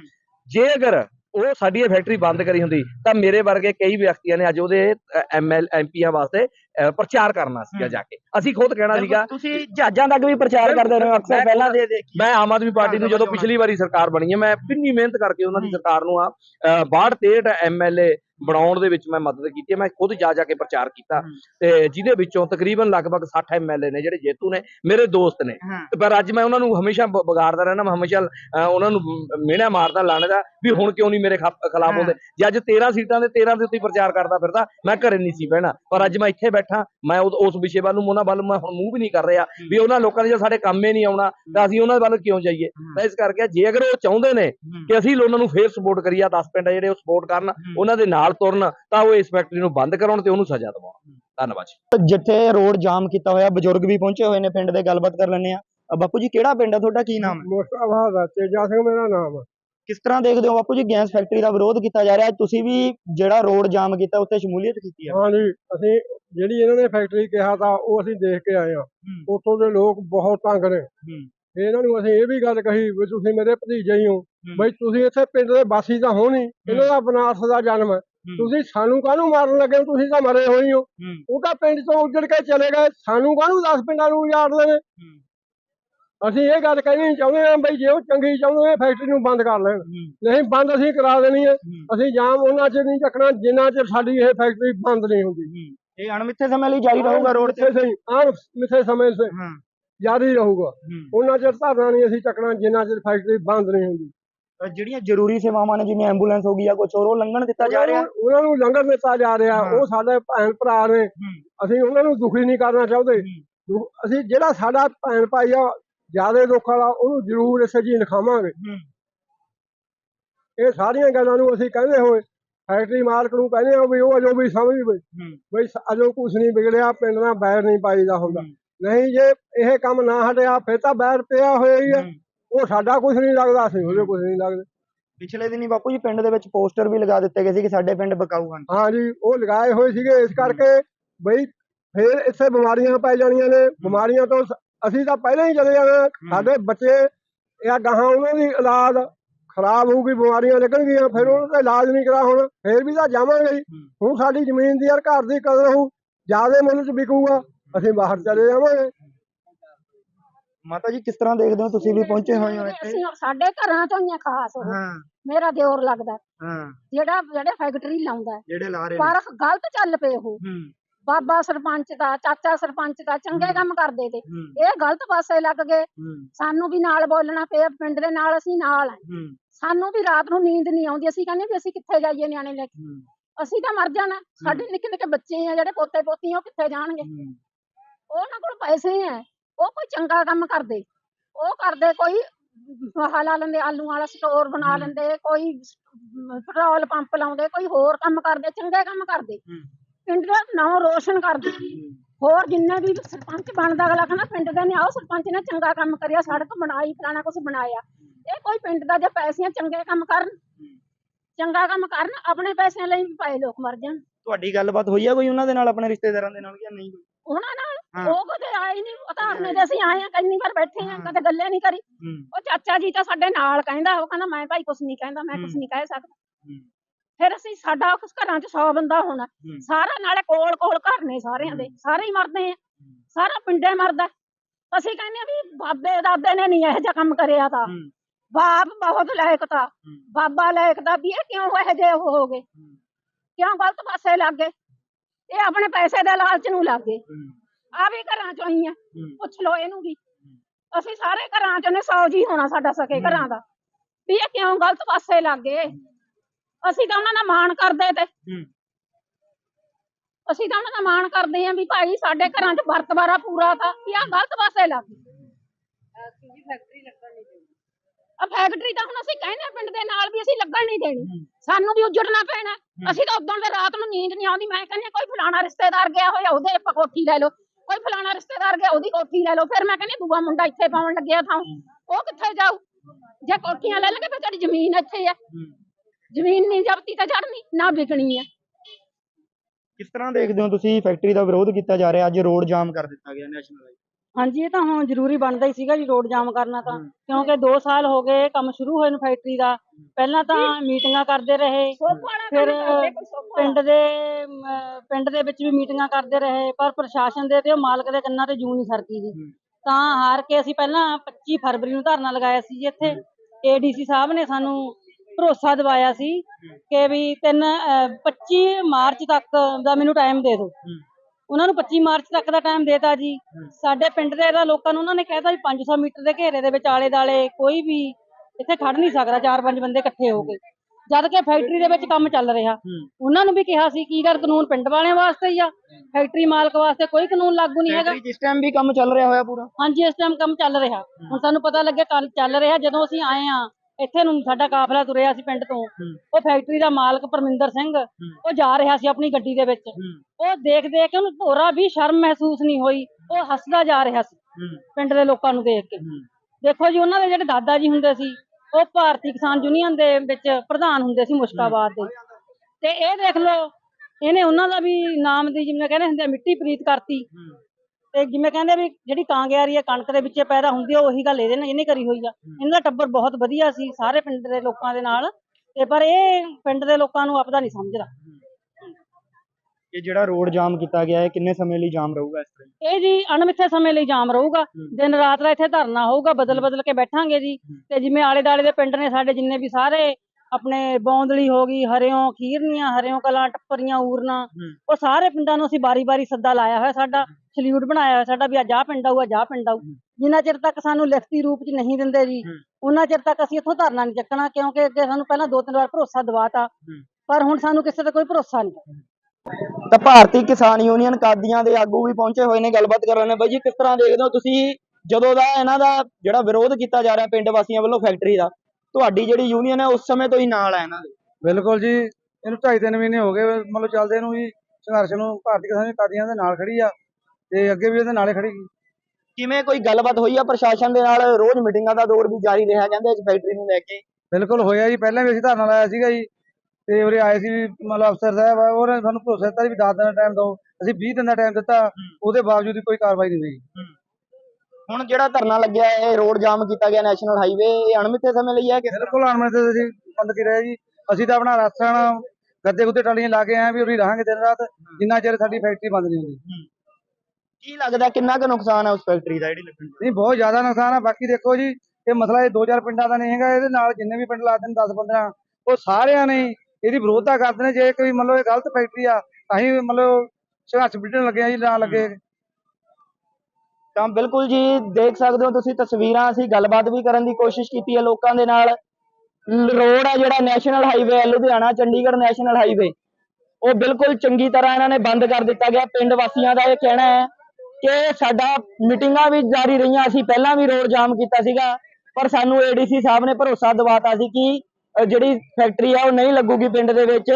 ਜੇ ਅਗਰ ਉਹ ਸਾਡੀ ਇਹ ਫੈਕਟਰੀ ਬੰਦ ਕਰੀ ਹੁੰਦੀ ਤਾਂ ਮੇਰੇ ਵਰਗੇ ਕਈ ਵਿਅਕਤੀਆਂ ਨੇ ਅੱਜ ਉਹਦੇ ਐਮਐਲ ਐਮਪੀਆਂ ਵਾਸਤੇ ਪ੍ਰਚਾਰ ਕਰਨਾ ਸੀਗਾ। ਜਾ ਕੇ। ਅਸੀਂ ਖੁਦ ਕਹਿਣਾ ਸੀਗਾ ਤੁਸੀਂ ਜਹਾਜ਼ਾਂ ਤੱਕ ਵੀ ਪ੍ਰਚਾਰ ਕਰਦੇ ਰਹੇ ਹੋ ਅਕਸਰ ਪਹਿਲਾਂ ਮੈਂ ਆਮ ਆਦਮੀ ਪਾਰਟੀ ਨੂੰ ਜਦੋਂ ਪਿਛਲੀ ਵਾਰੀ ਸਰਕਾਰ ਬਣੀ ਹੈ ਮੈਂ ਕਿੰਨੀ ਮਿਹਨਤ ਕਰਕੇ ਉਹਨਾਂ ਦੀ ਸਰਕਾਰ ਨੂੰ ਆ 62 63 ਐਮਐਲਏ ਬਣਾਉਣ ਦੇ ਵਿੱਚ ਮੈਂ ਮਦਦ ਕੀਤੀ। ਮੈਂ ਖੁਦ ਜਾ ਜਾ ਕੇ ਪ੍ਰਚਾਰ ਕੀਤਾ ਤੇ ਜਿਹਦੇ ਵਿੱਚੋਂ ਤਕਰੀਬਨ ਲਗਭਗ 60 ਐਮਐਲਏ ਨੇ ਜਿਹੜੇ ਜੇਤੂ ਨੇ ਮੇਰੇ ਦੋਸਤ ਨੇ। ਪਰ ਅੱਜ ਮੈਂ ਉਹਨਾਂ ਨੂੰ ਹਮੇਸ਼ਾ ਵਿਗਾੜਦਾ ਰਹਿਣਾ ਮੈਂ ਹਮੇਸ਼ਾ ਉਹਨਾਂ ਨੂੰ ਮਿਹਣਿਆ ਮਾਰਦਾ ਲਾਣੇ ਦਾ ਵੀ ਹੁਣ ਕਿਉਂ ਨਹੀਂ ਮੇਰੇ ਖਿਲਾਫ। ਹੁੰਦੇ? ਜੇ ਅੱਜ 13 ਸੀਟਾਂ ਦੇ 13 ਦੇ ਉੱਤੇ ਪ੍ਰਚਾਰ ਕਰਦਾ ਫਿਰਦਾ ਮੈਂ ਘਰੇ ਨਹੀਂ ਸੀ ਬਹਿਣਾ। ਪਰ ਅੱਜ ਮੈਂ ਇੱਥੇ ਬੈਠਾ ਮੈਂ ਉਸ ਵਿਸ਼ੇ ਵੱਲ ਨੂੰ ਉਹਨਾਂ ਵੱਲ ਮੈਂ ਹੁਣ ਮੂੰਹ ਵੀ ਨਹੀਂ ਕਰ ਰਿਹਾ ਵੀ ਉਹਨਾਂ ਲੋਕਾਂ ਨੇ ਜੇ ਸਾਡੇ ਕੰਮ ਨਹੀਂ ਆਉਣਾ ਤਾਂ ਅਸੀਂ ਉਹਨਾਂ ਵੱਲ ਕਿਉਂ ਜਾਈਏ? ਤਾਂ ਇਸ ਕਰਕੇ ਜੇ ਅਗਰ ਉਹ ਚਾਹੁੰਦੇ ਨੇ ਕਿ ਅਸੀਂ ਉਹਨਾਂ ਨੂੰ ਫੇਰ ਸਪੋਰਟ ਕਰੀਏ 10 ਪਿੰਡ ਜਿਹੜੇ ਉਹ ਸਪੋਰਟ ਕਰਨ ਉਹਨਾਂ ਦੇ ਨਾਲ ਤੁਰਨ ਤਾਂ ਉਹ ਇਸ ਫੈਕਟਰੀ ਨੂੰ ਬੰਦ ਕਰਾਉਣ ਤੇ ਉਹਨੂੰ ਸਜ਼ਾ ਦਿਵਾਉਣ। ਧੰਨਵਾਦ ਜੀ। ਜਿੱਥੇ ਰੋਡ ਜਾਮ ਕੀਤਾ ਹੋਇਆ ਬਜ਼ੁਰਗ ਵੀ ਪਹੁੰਚੇ ਹੋਏ ਨੇ ਪਿੰਡ ਦੇ ਗੱਲਬਾਤ ਕਰ ਲੈਣੇ ਆ ਬਾਪੂ ਜੀ ਕਿਹੜਾ ਪਿੰਡ ਆ ਤੁਹਾਡਾ? ਕੀ ਨਾਮ ਹੈ? ਮੁਸਤਾਫਾ ਦਾ ਤੇਜਾ ਸਿੰਘ ਮੇਰਾ ਨਾਮ ਆ। ਕਿਸ ਤਰ੍ਹਾਂ ਦੇਖਦੇ ਹੋ ਬਾਪੂ ਜੀ ਗੈਸ ਫੈਕਟਰੀ ਦਾ ਵਿਰੋਧ ਕੀਤਾ ਜਾ ਰਿਹਾ? ਤੁਸੀਂ ਵੀ ਜਿਹੜਾ ਰੋਡ ਜਾਮ ਕੀਤਾ ਉੱਥੇ ਸ਼ਮੂਲੀਅਤ ਕੀਤੀ ਹੈ ਹਾਂ ਜੀ ਅਸੀਂ ਜਿਹੜੀ ਇਹਨਾਂ ਨੇ ਫੈਕਟਰੀ ਕਿਹਾ ਤਾਂ ਉਹ ਅਸੀਂ ਦੇਖ ਕੇ ਆਏ ਆ ਉੱਥੋਂ ਦੇ ਲੋਕ ਬਹੁਤ ਤੰਗ ਨੇ। ਇਹਨਾਂ ਨੂੰ ਅਸੀਂ ਇਹ ਵੀ ਗੱਲ ਕਹੀ ਵੀ ਤੁਸੀਂ ਮੇਰੇ ਭਤੀਜੇ ਹੀ ਹੋ। ਬਈ ਤੁਸੀਂ ਇੱਥੇ ਪਿੰਡ ਦੇ ਵਾਸੀ ਤਾਂ ਹੋ ਨਹੀਂ ਇਹਨਾਂ ਦਾ ਬਨਾਰਸ ਦਾ ਜਨਮ ਹੈ। ਤੁਸੀਂ ਸਾਨੂੰ ਕਾਹਨੂੰ ਮਾਰਨ ਲੱਗੇ ਹੋ? ਤੁਸੀਂ ਤਾਂ ਮਰੇ ਹੋਈ ਹੋ। ਉਹ ਤਾਂ ਪਿੰਡ ਤੋਂ ਉੱਜੜ ਕੇ ਚਲੇ ਗਏ। ਸਾਨੂੰ ਕਾਹਨੂੰ 10 ਪਿੰਡਾਂ ਨੂੰ ਉਜਾੜਦੇ ਨੇ ਅਸੀਂ ਇਹ ਗੱਲ ਕਹਿਣੀ ਚਾਹੁੰਦੇ ਹਾਂ ਬਈ ਜੇ ਉਹ ਚੰਗੀ ਚਾਹੁੰਦੇ ਨੇ ਫੈਕਟਰੀ ਨੂੰ ਬੰਦ ਕਰ ਲੈਣ। ਨਹੀਂ ਬੰਦ ਅਸੀਂ ਕਰਾ ਦੇਣੀ ਹੈ। ਅਸੀਂ ਜਾਮ ਉਹਨਾਂ ਚਿਰ ਨਹੀਂ ਚੱਕਣਾ ਜਿੰਨਾ ਚਿਰ ਸਾਡੀ ਇਹ ਫੈਕਟਰੀ ਬੰਦ ਨਹੀਂ ਹੁੰਦੀ। ਇਹ ਅਣਮਿੱਥੇ ਸਮੇਂ ਲਈ ਜਾਰੀ ਰਹੂਗਾ ਰੋਡ ਤੇ? ਸਹੀ। ਆਹ ਮਿੱਥੇ ਸਮੇਂ ਸੇ ਹਾਂ। ਜਾਰੀ ਰਹੂਗਾ। ਉਹਨਾਂ ਚਿਰ ਧਰਨਾ ਨਹੀਂ ਅਸੀਂ ਚੱਕਣਾ ਜਿੰਨਾ ਚਿਰ ਫੈਕਟਰੀ ਬੰਦ ਨਹੀਂ ਹੁੰਦੀ। ਜਿਹੜੀਆਂ ਜ਼ਰੂਰੀ ਸੇਵਾਵਾਂ ਨੇ ਜਿਵੇਂ ਐਂਬੂਲੈਂਸ ਹੋ ਗਈ ਜਾਂ ਕੁਝ ਹੋਰ ਉਹ ਲੰਘਣ ਦਿੱਤਾ ਜਾ ਰਿਹਾ? ਉਹਨਾਂ ਨੂੰ- ਲੰਗਰ ਦਿੱਤਾ ਜਾ ਰਿਹਾ। ਉਹ ਸਾਡੇ ਭੈਣ ਭਰਾ ਨੇ। ਅਸੀਂ ਉਹਨਾਂ ਨੂੰ ਦੁਖੀ ਨਹੀਂ ਕਰਨਾ ਚਾਹੁੰਦੇ। ਦੁ- ਅਸੀਂ ਜਿਹੜਾ ਸਾਡਾ ਭੈਣ ਭਾਈ ਆ ਜ਼ਿਆਦਾ ਦੁੱਖ ਵਾਲਾ ਉਹਨੂੰ ਜ਼ਰੂਰ ਇਸੇ ਜੀ ਲਿਖਾਵਾਂਗੇ। ਇਹ ਸਾਰੀਆਂ ਗੱਲਾਂ ਨੂੰ ਅਸੀਂ ਕਹਿੰਦੇ ਹੋਏ ਫੈਕਟਰੀ ਮਾਲਕ ਨੂੰ ਕਹਿੰਦੇ ਆ ਵੀ ਉਹ ਅਜੋ ਵੀ ਸਮਝ ਬਈ ਬਈ ਅਜੋ ਕੁਝ ਨਹੀਂ ਵਿਗੜਿਆ ਪਿੰਡ ਨਾਲ ਬੈਰ ਨਹੀਂ ਪਾਈਦਾ ਹੁੰਦਾ। ਨਹੀਂ ਜੇ ਇਹ ਕੰਮ ਨਾ ਹਟਿਆ ਫਿਰ ਤਾਂ ਬੈਰ ਪਿਆ ਹੋਇਆ ਹੀ ਹੈ। ਉਹ ਸਾਡਾ ਕੁਝ ਨਹੀਂ ਲੱਗਦਾ ਅਸੀਂ ਉਹਦੇ ਕੁਝ ਨਹੀਂ ਲੱਗਦੇ। ਪਿਛਲੇ ਦਿਨੀ ਬਾਪੂ ਜੀ ਪਿੰਡ ਦੇ ਵਿੱਚ ਪੋਸਟਰ ਵੀ ਲਗਾ ਦਿੱਤੇ ਗਏ ਸੀ ਕਿ ਸਾਡੇ ਪਿੰਡ ਬਕਾਊ ਹਨ। ਹਾਂ ਜੀ ਉਹ ਲਗਾਏ ਹੋਏ ਸੀਗੇ ਇਸ ਕਰਕੇ ਬਈ ਫਿਰ ਇੱਥੇ ਬਿਮਾਰੀਆਂ ਪੈ ਜਾਣੀਆਂ ਨੇ। ਬਿਮਾਰੀਆਂ ਤੋਂ ਅਸੀਂ ਤਾਂ ਪਹਿਲਾਂ ਹੀ ਚਲੇ ਜਾਣਾ। ਸਾਡੇ ਬੱਚੇ ਜਾਂ ਗਾਹਾਂ ਉਹਨਾਂ ਦੀ ਔਲਾਦ ਖਰਾਬ ਹੋਊਗੀ ਬਿਮਾਰੀਆਂ ਲੱਗਣਗੀਆਂ ਫਿਰ ਉਹਨਾਂ ਦਾ ਇਲਾਜ ਨਹੀਂ ਕਰਾ ਹੁਣ ਫਿਰ ਵੀ ਤਾਂ ਜਾਵਾਂਗੇ ਹੁਣ ਸਾਡੀ ਜ਼ਮੀਨ ਦੀ ਯਾਰ ਘਰ ਦੀ ਕਦਰ ਹੋਊ ਜਿਆਦੇ ਮੁੱਲ 'ਚ ਵਿਕੂਗਾ ਅਸੀਂ ਬਾਹਰ ਚਲੇ ਜਾਵਾਂਗੇ। ਮਾਤਾ ਜੀ ਕਿਸ ਤਰ੍ਹਾਂ ਦੇਖਦੇ ਹੋ ਤੁਸੀਂ ਵੀ ਪਹੁੰਚੇ ਹੋਏ ਹੋ ਇੱਥੇ? ਅਸੀਂ ਸਾਡੇ ਘਰਾਂ ਚੋਂ ਹੀ ਆ ਖਾਸ ਉਹ। ਹਾਂ। ਮੇਰਾ ਦਿਓਰ ਲੱਗਦਾ। ਹਾਂ। ਜਿਹੜਾ ਜਿਹੜੇ ਫੈਕਟਰੀ ਲਾਉਂਦਾ। ਜਿਹੜੇ ਲਾ ਰਹੇ ਪਰ ਗਲਤ ਚੱਲ ਪਏ ਉਹ। ਹੂੰ। ਬਾਬਾ ਸਰਪੰਚ ਦਾ ਚਾਚਾ ਸਰਪੰਚ ਦਾ ਚੰਗੇ ਕੰਮ ਕਰਦੇ ਤੇ। ਹੂੰ। ਇਹ ਗਲਤ ਪਾਸੇ ਲੱਗ ਗਏ। ਹੂੰ। ਸਾਨੂੰ ਵੀ ਨਾਲ ਬੋਲਣਾ ਪਿਆ ਪਿੰਡ ਦੇ ਨਾਲ ਅਸੀਂ ਨਾਲ ਆ। ਹੂੰ। ਸਾਨੂੰ ਵੀ ਰਾਤ ਨੂੰ ਨੀਂਦ ਨਹੀਂ ਆਉਂਦੀ। ਅਸੀਂ ਕਹਿੰਦੇ ਵੀ ਅਸੀਂ ਕਿੱਥੇ ਜਾਈਏ ਨਿਆਣੇ ਲੈ ਕੇ? ਹੂੰ। ਅਸੀਂ ਤਾਂ ਮਰ ਜਾਣਾ। ਸਾਡੇ ਨਿੱਕੇ ਨਿੱਕੇ ਬੱਚੇ ਆ ਜਿਹੜੇ ਪੋਤੇ ਪੋਤੀਆਂ ਉਹ ਕਿੱਥੇ ਜਾਣਗੇ? ਹੂੰ। ਉਹਨਾਂ ਕੋਲ ਪੈਸੇ ਆ ਉਹ ਕੋਈ ਚੰਗਾ ਕੰਮ ਕਰਦੇ। ਉਹ ਕਰਦੇ ਕੋਈ ਆਹ ਲਾ ਲੈਂਦੇ ਆਲੂ ਵਾਲਾ ਸਟੋਰ ਬਣਾ ਲੈਂਦੇ ਕੋਈ ਪੈਟਰੋਲ ਪੰਪ ਲਾਉਂਦੇ ਕੋਈ ਹੋਰ ਕੰਮ ਕਰਦੇ ਚੰਗੇ ਕੰਮ ਕਰਦੇ। ਪਿੰਡ ਦਾ ਨਾਮ ਰੋਸ਼ਨ ਕਰਦੇ। ਹੋਰ ਜਿੰਨੇ ਵੀ ਸਰਪੰਚ ਬਣਦਾ ਅਗਲਾ ਕਹਿੰਦਾ ਪਿੰਡ ਦੇ ਨੇ ਆਓ ਸਰਪੰਚ ਨੇ ਚੰਗਾ ਕੰਮ ਕਰਿਆ ਸੜਕ ਬਣਾਈ ਫਲਾਣਾ ਕੁਝ ਬਣਾਇਆ। ਇਹ ਕੋਈ ਪਿੰਡ ਦਾ ਜੇ ਪੈਸਿਆਂ ਚੰਗੇ ਕੰਮ ਕਰਨ ਚੰਗਾ ਕੰਮ ਕਰਨ ਆਪਣੇ ਪੈਸਿਆਂ ਲਈ ਵੀ ਪਾਏ ਲੋਕ ਮਰ ਜਾਣ। ਤੁਹਾਡੀ ਗੱਲਬਾਤ ਹੋਈ ਆ ਕੋਈ ਉਹਨਾਂ ਦੇ ਨਾਲ ਆਪਣੇ ਰਿਸ਼ਤੇਦਾਰਾਂ ਦੇ ਨਾਲ ਜਾਂ ਨਹੀਂ ਹੋਈ ਉਹਨਾਂ ਨਾਲ। ਉਹ ਕਦੇ ਆਏ ਨਹੀਂ ਉਤਾਰਨੇ ਦੇ ਅਸੀਂ ਆਏ ਆ ਕਿੰਨੀ ਵਾਰ ਬੈਠੇ ਆ ਕਦੇ ਗੱਲੇ ਨਹੀਂ ਕਰੀ। ਉਹ ਚਾਚਾ ਜੀ ਤਾਂ ਸਾਡੇ ਨਾਲ ਕਹਿੰਦਾ ਉਹ ਕਹਿੰਦਾ ਮੈਂ ਭਾਈ ਕੁਛ ਨਹੀਂ ਕਹਿੰਦਾ ਮੈਂ ਹੂੰ। ਨਹੀਂ ਕਹਿ ਸਕਦਾ। ਫਿਰ ਅਸੀਂ ਸਾਡਾ ਉਸ ਘਰਾਂ 'ਚ 100 ਬੰਦਾ ਹੋਣਾ। ਸਾਰਾ ਨਾਲੇ ਕੋਲ ਕੋਲ ਘਰ ਨੇ ਸਾਰਿਆਂ ਦੇ ਸਾਰੇ ਹੀ ਮਰਦੇ ਆ। ਸਾਰਾ ਪਿੰਡੇ ਮਰਦਾ। ਅਸੀਂ ਕਹਿੰਦੇ ਆ ਵੀ ਬਾਬੇ ਦਾਦੇ ਨੇ ਨਹੀਂ ਇਹੋ ਜਿਹਾ ਕੰਮ ਕਰਿਆ ਤਾਂ। ਬਾਪ ਬਹੁਤ ਲਾਇਕ ਤਾਂ। ਬਾਬਾ ਲਾਇਕ ਦਾ ਵੀ ਇਹ ਕਿਉਂ ਇਹੋ ਜਿਹੇ ਉਹ ਹੋ ਗਏ? ਕਿਉਂ ਗਲਤ ਪਾਸੇ ਲੱਗ ਗਏ? ਇਹ ਆਪਣੇ ਪੈਸੇ ਦੇ ਲਾਲਚ ਨੂੰ ਲੱਗ ਗਏ। ਆ ਵੀ ਘਰਾਂ ਚੋਂ ਹੀ ਆ। ਪੁੱਛ ਲਓ ਇਹਨੂੰ ਵੀ। ਅਸੀਂ ਸਾਰੇ ਘਰਾਂ ਚੋਂ ਨੇ ਸੌ ਜੀ ਹੋਣਾ ਸਾਡਾ ਸਕੇ ਘਰਾਂ ਦਾ। ਵੀ ਇਹ ਕਿਉਂ ਗਲਤ ਪਾਸੇ ਲੱਗ ਗਏ? ਅਸੀਂ ਤਾਂ ਉਹਨਾਂ ਦਾ ਮਾਣ ਕਰਦੇ ਤੇ। ਅਸੀਂ ਤਾਂ ਉਹਨਾਂ ਦਾ ਮਾਣ ਕਰਦੇ ਆਂ ਵੀ ਭਾਈ ਸਾਡੇ ਘਰਾਂ 'ਚ ਵਰਤਵਾਰਾ ਪੂਰਾ ਤਾਂ ਵੀ ਆ ਗਲਤ ਪਾਸੇ ਲੱਗ ਗਏ। ਆ ਫੈਕਟਰੀ ਤਾਂ ਹੁਣ ਅਸੀਂ ਕਹਿੰਦੇ ਪਿੰਡ ਦੇ ਨਾਲ ਵੀ ਅਸੀਂ ਲੱਗਣ ਨਹੀਂ ਦੇਣੀ। ਸਾਨੂੰ ਵੀ ਉੱਜੜਨਾ ਪੈਣਾ। ਅਸੀਂ ਤਾਂ ਉਦੋਂ ਦੇ ਰਾਤ ਨੂੰ ਨੀਂਦ ਨਹੀਂ ਆਉਂਦੀ। ਮੈਂ ਕਹਿੰਦੀ ਕੋਈ ਫਲਾਣਾ ਰਿਸ਼ਤੇਦਾਰ ਗਿਆ ਹੋਇਆ ਉਹਦੇ ਆਪਾਂ ਕੋਠੀ ਲੈ ਲਓ। ਕੋਈ ਫਲਾਣਾ ਰਿਸ਼ਤੇਦਾਰ ਗਿਆ ਉਹਦੀ ਕੋਠੀ ਲੈ ਲਓ। ਫਿਰ ਮੈਂ ਕਹਿੰਦੀ ਦੂਆ ਮੁੰਡਾ ਇੱਥੇ ਪਾਉਣ ਲੱਗਿਆ ਥਾਂ। ਉਹ ਕਿੱਥੇ ਜਾਊ? ਜੇ ਕੋਠੀਆਂ ਲੈ ਲਗੇ ਫਿਰ ਤੁਹਾਡੀ ਜ਼ਮੀਨ ਇੱਥੇ ਹੈ। ਜ਼ਮੀਨ ਨਹੀਂ ਜ਼ਬਤੀ ਤਾਂ ਚੜਨੀ ਨਾ ਵਿਕਣੀ ਹੈ ਕਿਸ ਤਰ੍ਹਾਂ ਦੇਖਦੇ ਹੋ ਤੁਸੀਂ ਫੈਕਟਰੀ ਦਾ ਵਿਰੋਧ ਕੀਤਾ ਜਾ ਰਿਹਾ? ਅੱਜ ਰੋਡ ਜਾਮ ਕਰ ਦਿੱਤਾ ਗਿਆ ਨੈਸ਼ਨਲ ਹਾਂਜੀ ਇਹ ਤਾਂ ਹੁਣ ਜ਼ਰੂਰੀ ਬਣਦਾ ਹੀ ਸੀਗਾ ਜੀ ਰੋਡ ਜਾਮ ਕਰਨਾ ਤਾਂ। ਕਿਉਂਕਿ 2 ਸਾਲ ਹੋ ਗਏ ਕੰਮ ਸ਼ੁਰੂ ਹੋਏ ਨੂੰ ਫੈਕਟਰੀ ਦਾ। ਪਹਿਲਾਂ ਤਾਂ ਮੀਟਿੰਗਾਂ ਕਰਦੇ ਰਹੇ। ਫਿਰ। ਪਿੰਡ ਦੇ ਪਿੰਡ ਦੇ ਵਿੱਚ ਵੀ ਮੀਟਿੰਗਾਂ ਕਰਦੇ ਰਹੇ ਪਰ ਪ੍ਰਸ਼ਾਸਨ ਦੇ ਤੇ ਉਹ ਮਾਲਕ ਦੇ ਕੰਨਾਂ ਤੇ ਜੂੰ ਨਹੀਂ ਸਰਕੀ ਦੀ ਤਾਂ ਹਾਰ ਕੇ ਅਸੀਂ ਪਹਿਲਾਂ 25 ਫਰਵਰੀ ਨੂੰ ਧਰਨਾ ਲਗਾਇਆ ਸੀ ਜੀ ਇੱਥੇ। ਏਡੀਸੀ ਸਾਹਿਬ ਨੇ ਸਾਨੂੰ ਭਰੋਸਾ ਦਿਵਾਇਆ ਸੀ ਕਿ ਵੀ ਤਿੰਨ ਅਹ, 25 ਮਾਰਚ ਤੱਕ ਦਾ ਮੈਨੂੰ ਟਾਈਮ ਦੇ ਦਿਓ। ਉਹਨਾਂ ਨੂੰ 25 ਮਾਰਚ ਤੱਕ ਦਾ ਟਾਈਮ ਦੇਤਾ ਜੀ। ਸਾਡੇ ਪਿੰਡ ਦੇ ਇਹਦਾ ਲੋਕਾਂ ਨੂੰ ਉਹਨਾਂ ਨੇ ਕਹਿਤਾ ਵੀ 500 ਮੀਟਰ ਦੇ ਘੇਰੇ ਦੇ ਵਿੱਚ ਆਲੇ ਦਾਲੇ ਕੋਈ ਵੀ ਇੱਥੇ ਖੜ ਨਹੀਂ ਸਕਦਾ ਚਾਰ ਪੰਜ ਬੰਦੇ ਇਕੱਠੇ ਹੋ ਕੇ। ਜਦ ਕਿ ਫੈਕਟਰੀ ਦੇ ਵਿੱਚ ਕੰਮ ਚੱਲ ਰਿਹਾ। ਉਹਨਾਂ ਨੂੰ ਵੀ ਕਿਹਾ ਸੀ ਕੀ ਗੱਲ ਕਾਨੂੰਨ ਪਿੰਡ ਵਾਲਿਆਂ ਵਾਸਤੇ ਹੀ ਆ? ਫੈਕਟਰੀ ਮਾਲਕ ਵਾਸਤੇ ਕੋਈ ਕਾਨੂੰਨ ਲਾਗੂ ਨਹੀਂ ਹੈਗਾ। ਜਿਸ ਟਾਈਮ ਵੀ ਕੰਮ ਚੱਲ ਰਿਹਾ ਹੋਇਆ ਪੂਰਾ? ਹਾਂਜੀ ਇਸ ਟਾਈਮ ਕੰਮ ਚੱਲ ਰਿਹਾ। ਹੁਣ ਸਾਨੂੰ ਪਤਾ ਲੱਗਿਆ ਕੱਲ ਚੱਲ ਰਿਹਾ। ਜਦੋਂ ਅਸੀਂ ਆਏ ਆ ਇੱਥੇ ਨੂੰ ਸਾਡਾ ਕਾਫਲਾ ਤੁਰਿਆ ਸੀ ਪਿੰਡ ਤੋਂ। ਉਹ ਫੈਕਟਰੀ ਦਾ ਮਾਲਕ ਪਰਮਿੰਦਰ ਸਿੰਘ ਉਹ ਜਾ ਰਿਹਾ ਸੀ ਆਪਣੀ ਗੱਡੀ ਦੇ ਵਿੱਚ। ਉਹ ਦੇਖ ਦੇਖ ਕੇ ਉਹਨੂੰ ਥੋੜਾ ਵੀ ਸ਼ਰਮ ਮਹਿਸੂਸ ਨਹੀਂ ਹੋਈ। ਉਹ ਹੱਸਦਾ ਜਾ ਰਿਹਾ ਸੀ ਪਿੰਡ ਦੇ ਲੋਕਾਂ ਨੂੰ ਦੇਖ ਕੇ। ਦੇਖੋ ਜੀ ਉਹਨਾਂ ਦੇ ਜਿਹੜੇ ਦਾਦਾ ਜੀ ਹੁੰਦੇ ਸੀ ਉਹ ਭਾਰਤੀ ਕਿਸਾਨ ਯੂਨੀਅਨ ਦੇ ਵਿੱਚ ਪ੍ਰਧਾਨ ਹੁੰਦੇ ਸੀ ਮੁਸ਼ਕਾਬਾਦ ਦੇ। ਤੇ ਇਹ ਦੇਖ ਲਓ ਇਹਨੇ ਉਹਨਾਂ ਦਾ ਵੀ ਨਾਮ ਦੀ ਜਿਵੇਂ ਕਹਿੰਦੇ ਹੁੰਦੇ ਮਿੱਟੀ ਪ੍ਰੀਤ ਕਰਤੀ। ਤੇ ਜਿਵੇਂ ਕਹਿੰਦੇ ਵੀ ਜਿਹੜੀ ਕਾਂਗਿਆਰੀ ਹੈ ਕਣਕ ਦੇ ਵਿੱਚ ਪੈਦਾ ਹੁੰਦੀ ਆ ਉਹੀ ਗੱਲ ਇਹਦੇ ਨਾਲ ਇਹਨੇ ਕਰੀ ਹੋਈ ਆ। ਇਹਨਾਂ ਦਾ ਟੱਬਰ ਬਹੁਤ ਵਧੀਆ ਸੀ ਸਾਰੇ ਪਿੰਡ ਦੇ ਲੋਕਾਂ ਦੇ ਨਾਲ। ਤੇ ਪਰ ਇਹ ਪਿੰਡ ਦੇ ਲੋਕਾਂ ਨੂੰ ਆਪਦਾ ਨਹੀਂ ਸਮਝਦਾ। ਇਹ ਜਿਹੜਾ ਰੋਡ ਜਾਮ ਕੀਤਾ ਗਿਆ ਹੈ ਕਿੰਨੇ ਸਮੇਂ ਲਈ ਜਾਮ ਰਹੂਗਾ ਇਸ ਤਰ੍ਹਾਂ? ਇਹ ਜੀ ਅਣਮਿੱਥੇ ਸਮੇਂ ਲਈ ਜਾਮ ਰਹੂਗਾ। ਦਿਨ ਰਾਤ ਦਾ ਇੱਥੇ ਧਰਨਾ ਹੋਊਗਾ ਬਦਲ ਬਦਲ ਕੇ ਬੈਠਾਂਗੇ ਜੀ। ਤੇ ਜਿਵੇਂ ਆਲੇ ਦਾਲੇ ਦੇ ਪਿੰਡ ਨੇ ਸਾਡੇ ਜਿੰਨੇ ਵੀ ਸਾਰੇ ਆਪਣੇ ਬੌਂਦਲੀ ਹੋ ਗਈ ਹਰਿਓਂ ਖੀਰਨੀਆਂ ਹਰਿਓਂ ਕਲਾਂ ਟੱਪਰੀਆਂ ਊਰਨਾ ਉਹ ਸਾਰੇ ਪਿੰਡਾਂ ਨੂੰ ਅਸੀਂ ਬਾਰੀ-ਬਾਰੀ ਸੱਦਾ ਲਾਇਆ ਹੋਇਆ ਸਾਡਾ। ਸਲੂਟ ਬਣਾਇਆ ਹੋਇਆ ਸਾਡਾ ਵੀ ਅੱਜ ਆਹ ਪਿੰਡ ਆਊ ਅੱਜ ਆਹ ਪਿੰਡ ਆਊ। ਜਿੰਨਾ ਚਿਰ ਤੱਕ ਸਾਨੂੰ ਲਿਖਤੀ ਰੂਪ 'ਚ ਨਹੀਂ ਦਿੰਦੇ ਜੀ ਉਹਨਾਂ ਚਿਰ ਤੱਕ ਅਸੀਂ ਇੱਥੋਂ ਧਰਨਾ ਨਹੀਂ ਚੱਕਣਾ ਕਿਉਂਕਿ ਅੱਗੇ ਸਾਨੂੰ ਪਹਿਲਾਂ ਦੋ ਤਿੰਨ ਵਾਰ ਭਰੋਸਾ ਦਿਵਾਤਾ ਪਰ ਹੁਣ ਸਾਨੂੰ ਕਿਸੇ ਤੇ ਕੋਈ ਭਰੋਸਾ ਨਹੀਂ। ਤਾਂ ਭਾਰਤੀ ਕਿਸਾਨ ਯੂਨੀਅਨ ਕਾਦੀਆਂ ਦੇ ਆਗੂ ਵੀ ਪਹੁੰਚੇ ਹੋਏ ਨੇ ਗੱਲਬਾਤ ਕਰ ਰਹੇ ਨੇ। ਬਾਈ ਜੀ ਕਿਸ ਤਰ੍ਹਾਂ ਦੇਖਦੇ ਹੋ ਤੁਸੀਂ ਜਦੋਂ ਦਾ ਇਹਨਾਂ ਦਾ ਜਿਹੜਾ ਵਿਰੋਧ ਕੀਤਾ ਜਾ ਰਿਹਾ ਪਿੰਡ ਵਾਸੀਆਂ ਵੱਲੋਂ ਫੈਕਟਰੀ ਦਾ ਤੁਹਾਡੀ ਜਿਹੜੀ ਯੂਨੀਅਨ ਹੈ ਉਸ ਸਮੇਂ ਤੋਂ ਹੀ ਨਾਲ ਹੈ ਇਹਨਾਂ ਦੇ? ਬਿਲਕੁਲ ਜੀ ਇਹਨੂੰ ਢਾਈ ਤਿੰਨ ਮਹੀਨੇ ਹੋ ਗਏ ਮਤਲਬ ਚੱਲਦੇ ਨੂੰ ਹੀ ਸੰਘਰਸ਼ ਨੂੰ ਭਾਰਤੀ ਕਿਸਾਨ ਕਾਦੀਆਂ ਦੇ ਨਾਲ ਖੜੀ ਆ। ਤੇ ਅੱਗੇ ਵੀ ਇਹਦੇ ਨਾਲੇ ਖੜੀਗੀ ਕਿਵੇਂ ਕੋਈ ਗੱਲਬਾਤ ਹੋਈ ਆ ਪ੍ਰਸ਼ਾਸਨ ਦੇ ਨਾਲ? ਰੋਜ਼ ਮੀਟਿੰਗਾਂ ਦਾ ਦੌਰ ਵੀ ਜਾਰੀ ਰਿਹਾ ਕਹਿੰਦੇ ਇਸ ਫੈਕਟਰੀ ਨੂੰ ਲੈ ਕੇ। ਬਿਲਕੁਲ ਹੋਇਆ ਜੀ ਪਹਿਲਾਂ ਵੀ ਅਸੀਂ ਧਰਨਾ ਲਾਇਆ ਸੀਗਾ ਜੀ। ਤੇ ਉਰੇ ਆਏ ਸੀ ਮਤਲਬ ਅਫਸਰ ਸਾਹਿਬ ਆ, ਉਹਨੇ ਸਾਨੂੰ ਭਰੋਸਾ ਦਿੱਤਾ ਵੀ 10 ਦਿਨ ਦਾ ਟਾਈਮ ਦਿਓ। ਅਸੀਂ 20 ਦਿਨ ਦਾ ਟਾਈਮ ਦਿੱਤਾ ਉਹਦੇ ਬਾਵਜੂਦ ਕੋਈ ਕਾਰਵਾਈ ਨਹੀਂ ਹੋਈ। ਹੁਣ ਜਿਹੜਾ ਧਰਨਾ ਲੱਗਿਆ ਇਹ ਰੋਡ ਜਾਮ ਕੀਤਾ ਗਿਆ ਨੈਸ਼ਨਲ ਹਾਈਵੇ ਇਹ ਅਣਮਿੱਥੇ ਸਮੇਂ ਲਈ ਹੈ ਕਿ ਬਿਲਕੁਲ ਅਣਮਿੱਤ ਤੇ ਅਸੀਂ ਬੰਦ ਕੀ ਰਹੇ ਜੀ। ਅਸੀਂ ਤਾਂ ਆਪਣਾ ਰਾਸ਼ਨ ਗੱਦੇ ਗੁੱਦੇ ਟਾਲੀਆਂ ਲਾ ਕੇ ਆਏ ਵੀ ਉਰੇ ਰਹਾਂਗੇ ਦਿਨ ਰਾਤ। ਜਿੰਨਾ ਚਿਰ ਸਾਡੀ ਫੈਕਟਰੀ ਬੰਦ ਨਹੀਂ ਹੁੰਦੀ। ਕੀ ਲੱਗਦਾ ਕਿੰਨਾ ਕੁ ਨੁਕਸਾਨ ਹੈ ਉਸ ਫੈਕਟਰੀ ਦਾ ਜਿਹੜੀ ਲੱਗਣ ਨਹੀਂ ਬਹੁਤ ਜ਼ਿਆਦਾ ਨੁਕਸਾਨ ਆ। ਬਾਕੀ ਦੇਖੋ ਜੀ ਇਹ ਮਸਲਾ ਇਹ ਦੋ ਚਾਰ ਪਿੰਡਾਂ ਦਾ ਨਹੀਂ ਹੈਗਾ ਇਹਦੇ ਨਾਲ ਜਿੰਨੇ ਵੀ ਪਿੰਡ ਲੱਗਦੇ ਨੇ 10 15 ਉਹ ਸਾਰਿਆਂ ਨੇ ਇਹਦੀ ਵਿਰੋਧਤਾ ਕਰਦੇ ਨੇ। ਜੇ ਕੋਈ ਮਤਲਬ ਇਹ ਗਲਤ ਫੈਕਟਰੀ ਆ ਅਸੀਂ ਮਤਲਬ ਸੰਘਰਸ਼ ਵਿੱਢਣ ਲੱਗੇ ਆ ਜੀ ਨਾ ਲੱਗੇ। ਤਾਂ ਬਿਲਕੁਲ ਜੀ ਦੇਖ ਸਕਦੇ ਹੋ ਤੁਸੀਂ ਤਸਵੀਰਾਂ ਅਸੀਂ ਗੱਲਬਾਤ ਵੀ ਕਰਨ ਦੀ ਕੋਸ਼ਿਸ਼ ਕੀਤੀ ਹੈ ਲੋਕਾਂ ਦੇ ਨਾਲ। ਰੋਡ ਆ ਜਿਹੜਾ national highway Ludhiana Chandigarh national highway. ਉਹ ਬਿਲਕੁਲ ਚੰਗੀ ਤਰ੍ਹਾਂ ਇਹਨਾਂ ਨੇ ਬੰਦ ਕਰ ਦਿੱਤਾ ਗਿਆ। ਪਿੰਡ ਵਾਸੀਆਂ ਦਾ ਇਹ ਕਹਿਣਾ ਹੈ ਕਿ ਸਾਡਾ ਮੀਟਿੰਗਾਂ ਵੀ ਜਾਰੀ ਰਹੀਆਂ, ਅਸੀਂ ਪਹਿਲਾਂ ਵੀ ਰੋਡ ਜਾਮ ਕੀਤਾ ਸੀਗਾ, ਪਰ ਸਾਨੂੰ ਏਡੀਸੀ ਸਾਹਿਬ ਨੇ ਭਰੋਸਾ ਦਿਵਾਤਾ ਸੀ ਕਿ ਜਿਹੜੀ ਫੈਕਟਰੀ ਆ, ਉਹ ਨਹੀਂ ਲੱਗੂਗੀ ਪਿੰਡ ਦੇ ਵਿੱਚ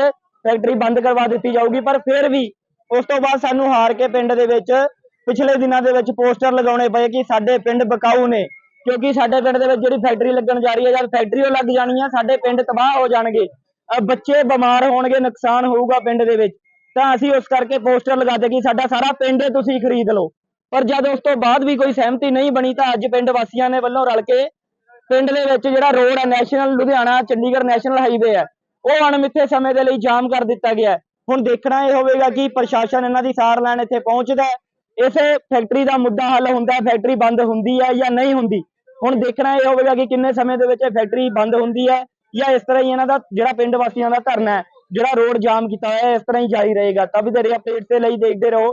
ਫੈਕਟਰੀ ਬੰਦ ਕਰਵਾ ਦਿੱਤੀ ਜਾਊਗੀ, ਪਰ ਫਿਰ ਵੀ ਉਸ ਤੋਂ ਬਾਅਦ ਸਾਨੂੰ ਹਾਰ ਕੇ ਪਿੰਡ ਦੇ ਵਿੱਚ ਪਿਛਲੇ ਦਿਨਾਂ ਦੇ ਵਿੱਚ ਪੋਸਟਰ ਲਗਾਉਣੇ ਪਏ ਕਿ ਸਾਡੇ ਪਿੰਡ ਬਕਾਊ ਨੇ, ਕਿਉਂਕਿ ਸਾਡੇ ਪਿੰਡ ਦੇ ਵਿੱਚ ਜਿਹੜੀ ਫੈਕਟਰੀ ਲੱਗਣ ਜਾ ਰਹੀ ਹੈ ਜਦ ਫੈਕਟਰੀ ਉਹ ਲੱਗ ਜਾਣੀ ਆ ਸਾਡੇ ਪਿੰਡ ਤਬਾਹ ਹੋ ਜਾਣਗੇ। ਬੱਚੇ ਬਿਮਾਰ ਹੋਣਗੇ, ਨੁਕਸਾਨ ਹੋਊਗਾ ਪਿੰਡ ਦੇ ਵਿੱਚ। ਤਾਂ ਅਸੀਂ ਉਸ ਕਰਕੇ ਪੋਸਟਰ ਲਗਾਤੇ ਕਿ ਸਾਡਾ ਸਾਰਾ ਪਿੰਡ ਤੁਸੀਂ ਖਰੀਦ ਲਓ। ਪਰ ਜਦ ਉਸ ਤੋਂ ਬਾਅਦ ਵੀ ਕੋਈ ਸਹਿਮਤੀ ਨਹੀਂ ਬਣੀ ਤਾਂ ਅੱਜ ਪਿੰਡ ਵਾਸੀਆਂ ਨੇ ਵੱਲੋਂ ਰਲ ਕੇ ਪਿੰਡ ਦੇ ਵਿੱਚ ਜਿਹੜਾ ਰੋਡ ਹੈ national Ludhiana, Chandigarh national highway ਹੈ ਉਹ ਅਣਮਿੱਥੇ ਸਮੇਂ ਦੇ ਲਈ ਜਾਮ ਕਰ ਦਿੱਤਾ ਗਿਆ ਹੁਣ ਦੇਖਣਾ ਇਹ ਹੋਵੇਗਾ ਕਿ ਪ੍ਰਸ਼ਾਸਨ ਇਹਨਾਂ ਦੀ ਸਾਰ ਲੈਣ ਇੱਥੇ ਪਹੁੰਚਦਾ ਹੈ। ਇਸੇ ਫੈਕਟਰੀ ਦਾ ਮੁੱਦਾ ਹੱਲ ਹੁੰਦਾ ਫੈਕਟਰੀ ਬੰਦ ਹੁੰਦੀ ਹੈ ਜਾਂ ਨਹੀਂ ਹੁੰਦੀ? ਹੁਣ ਦੇਖਣਾ ਇਹ ਹੋਵੇਗਾ ਕਿ ਕਿੰਨੇ ਸਮੇਂ ਦੇ ਵਿੱਚ ਇਹ ਫੈਕਟਰੀ ਬੰਦ ਹੁੰਦੀ ਹੈ ਜਾਂ ਇਸ ਤਰ੍ਹਾਂ ਹੀ ਇਹਨਾਂ ਦਾ ਜਿਹੜਾ ਪਿੰਡ ਵਾਸੀਆਂ ਦਾ ਧਰਨਾ ਹੈ, ਜਿਹੜਾ ਰੋਡ ਜਾਮ ਕੀਤਾ ਹੋਇਆ ਇਸ ਤਰ੍ਹਾਂ ਹੀ ਜਾਰੀ ਰਹੇਗਾ। ਤਾਂ ਵੀ ਤੇਰੇ ਅਪਡੇਟ ਦੇ ਲਈ ਦੇਖਦੇ ਰਹੋ।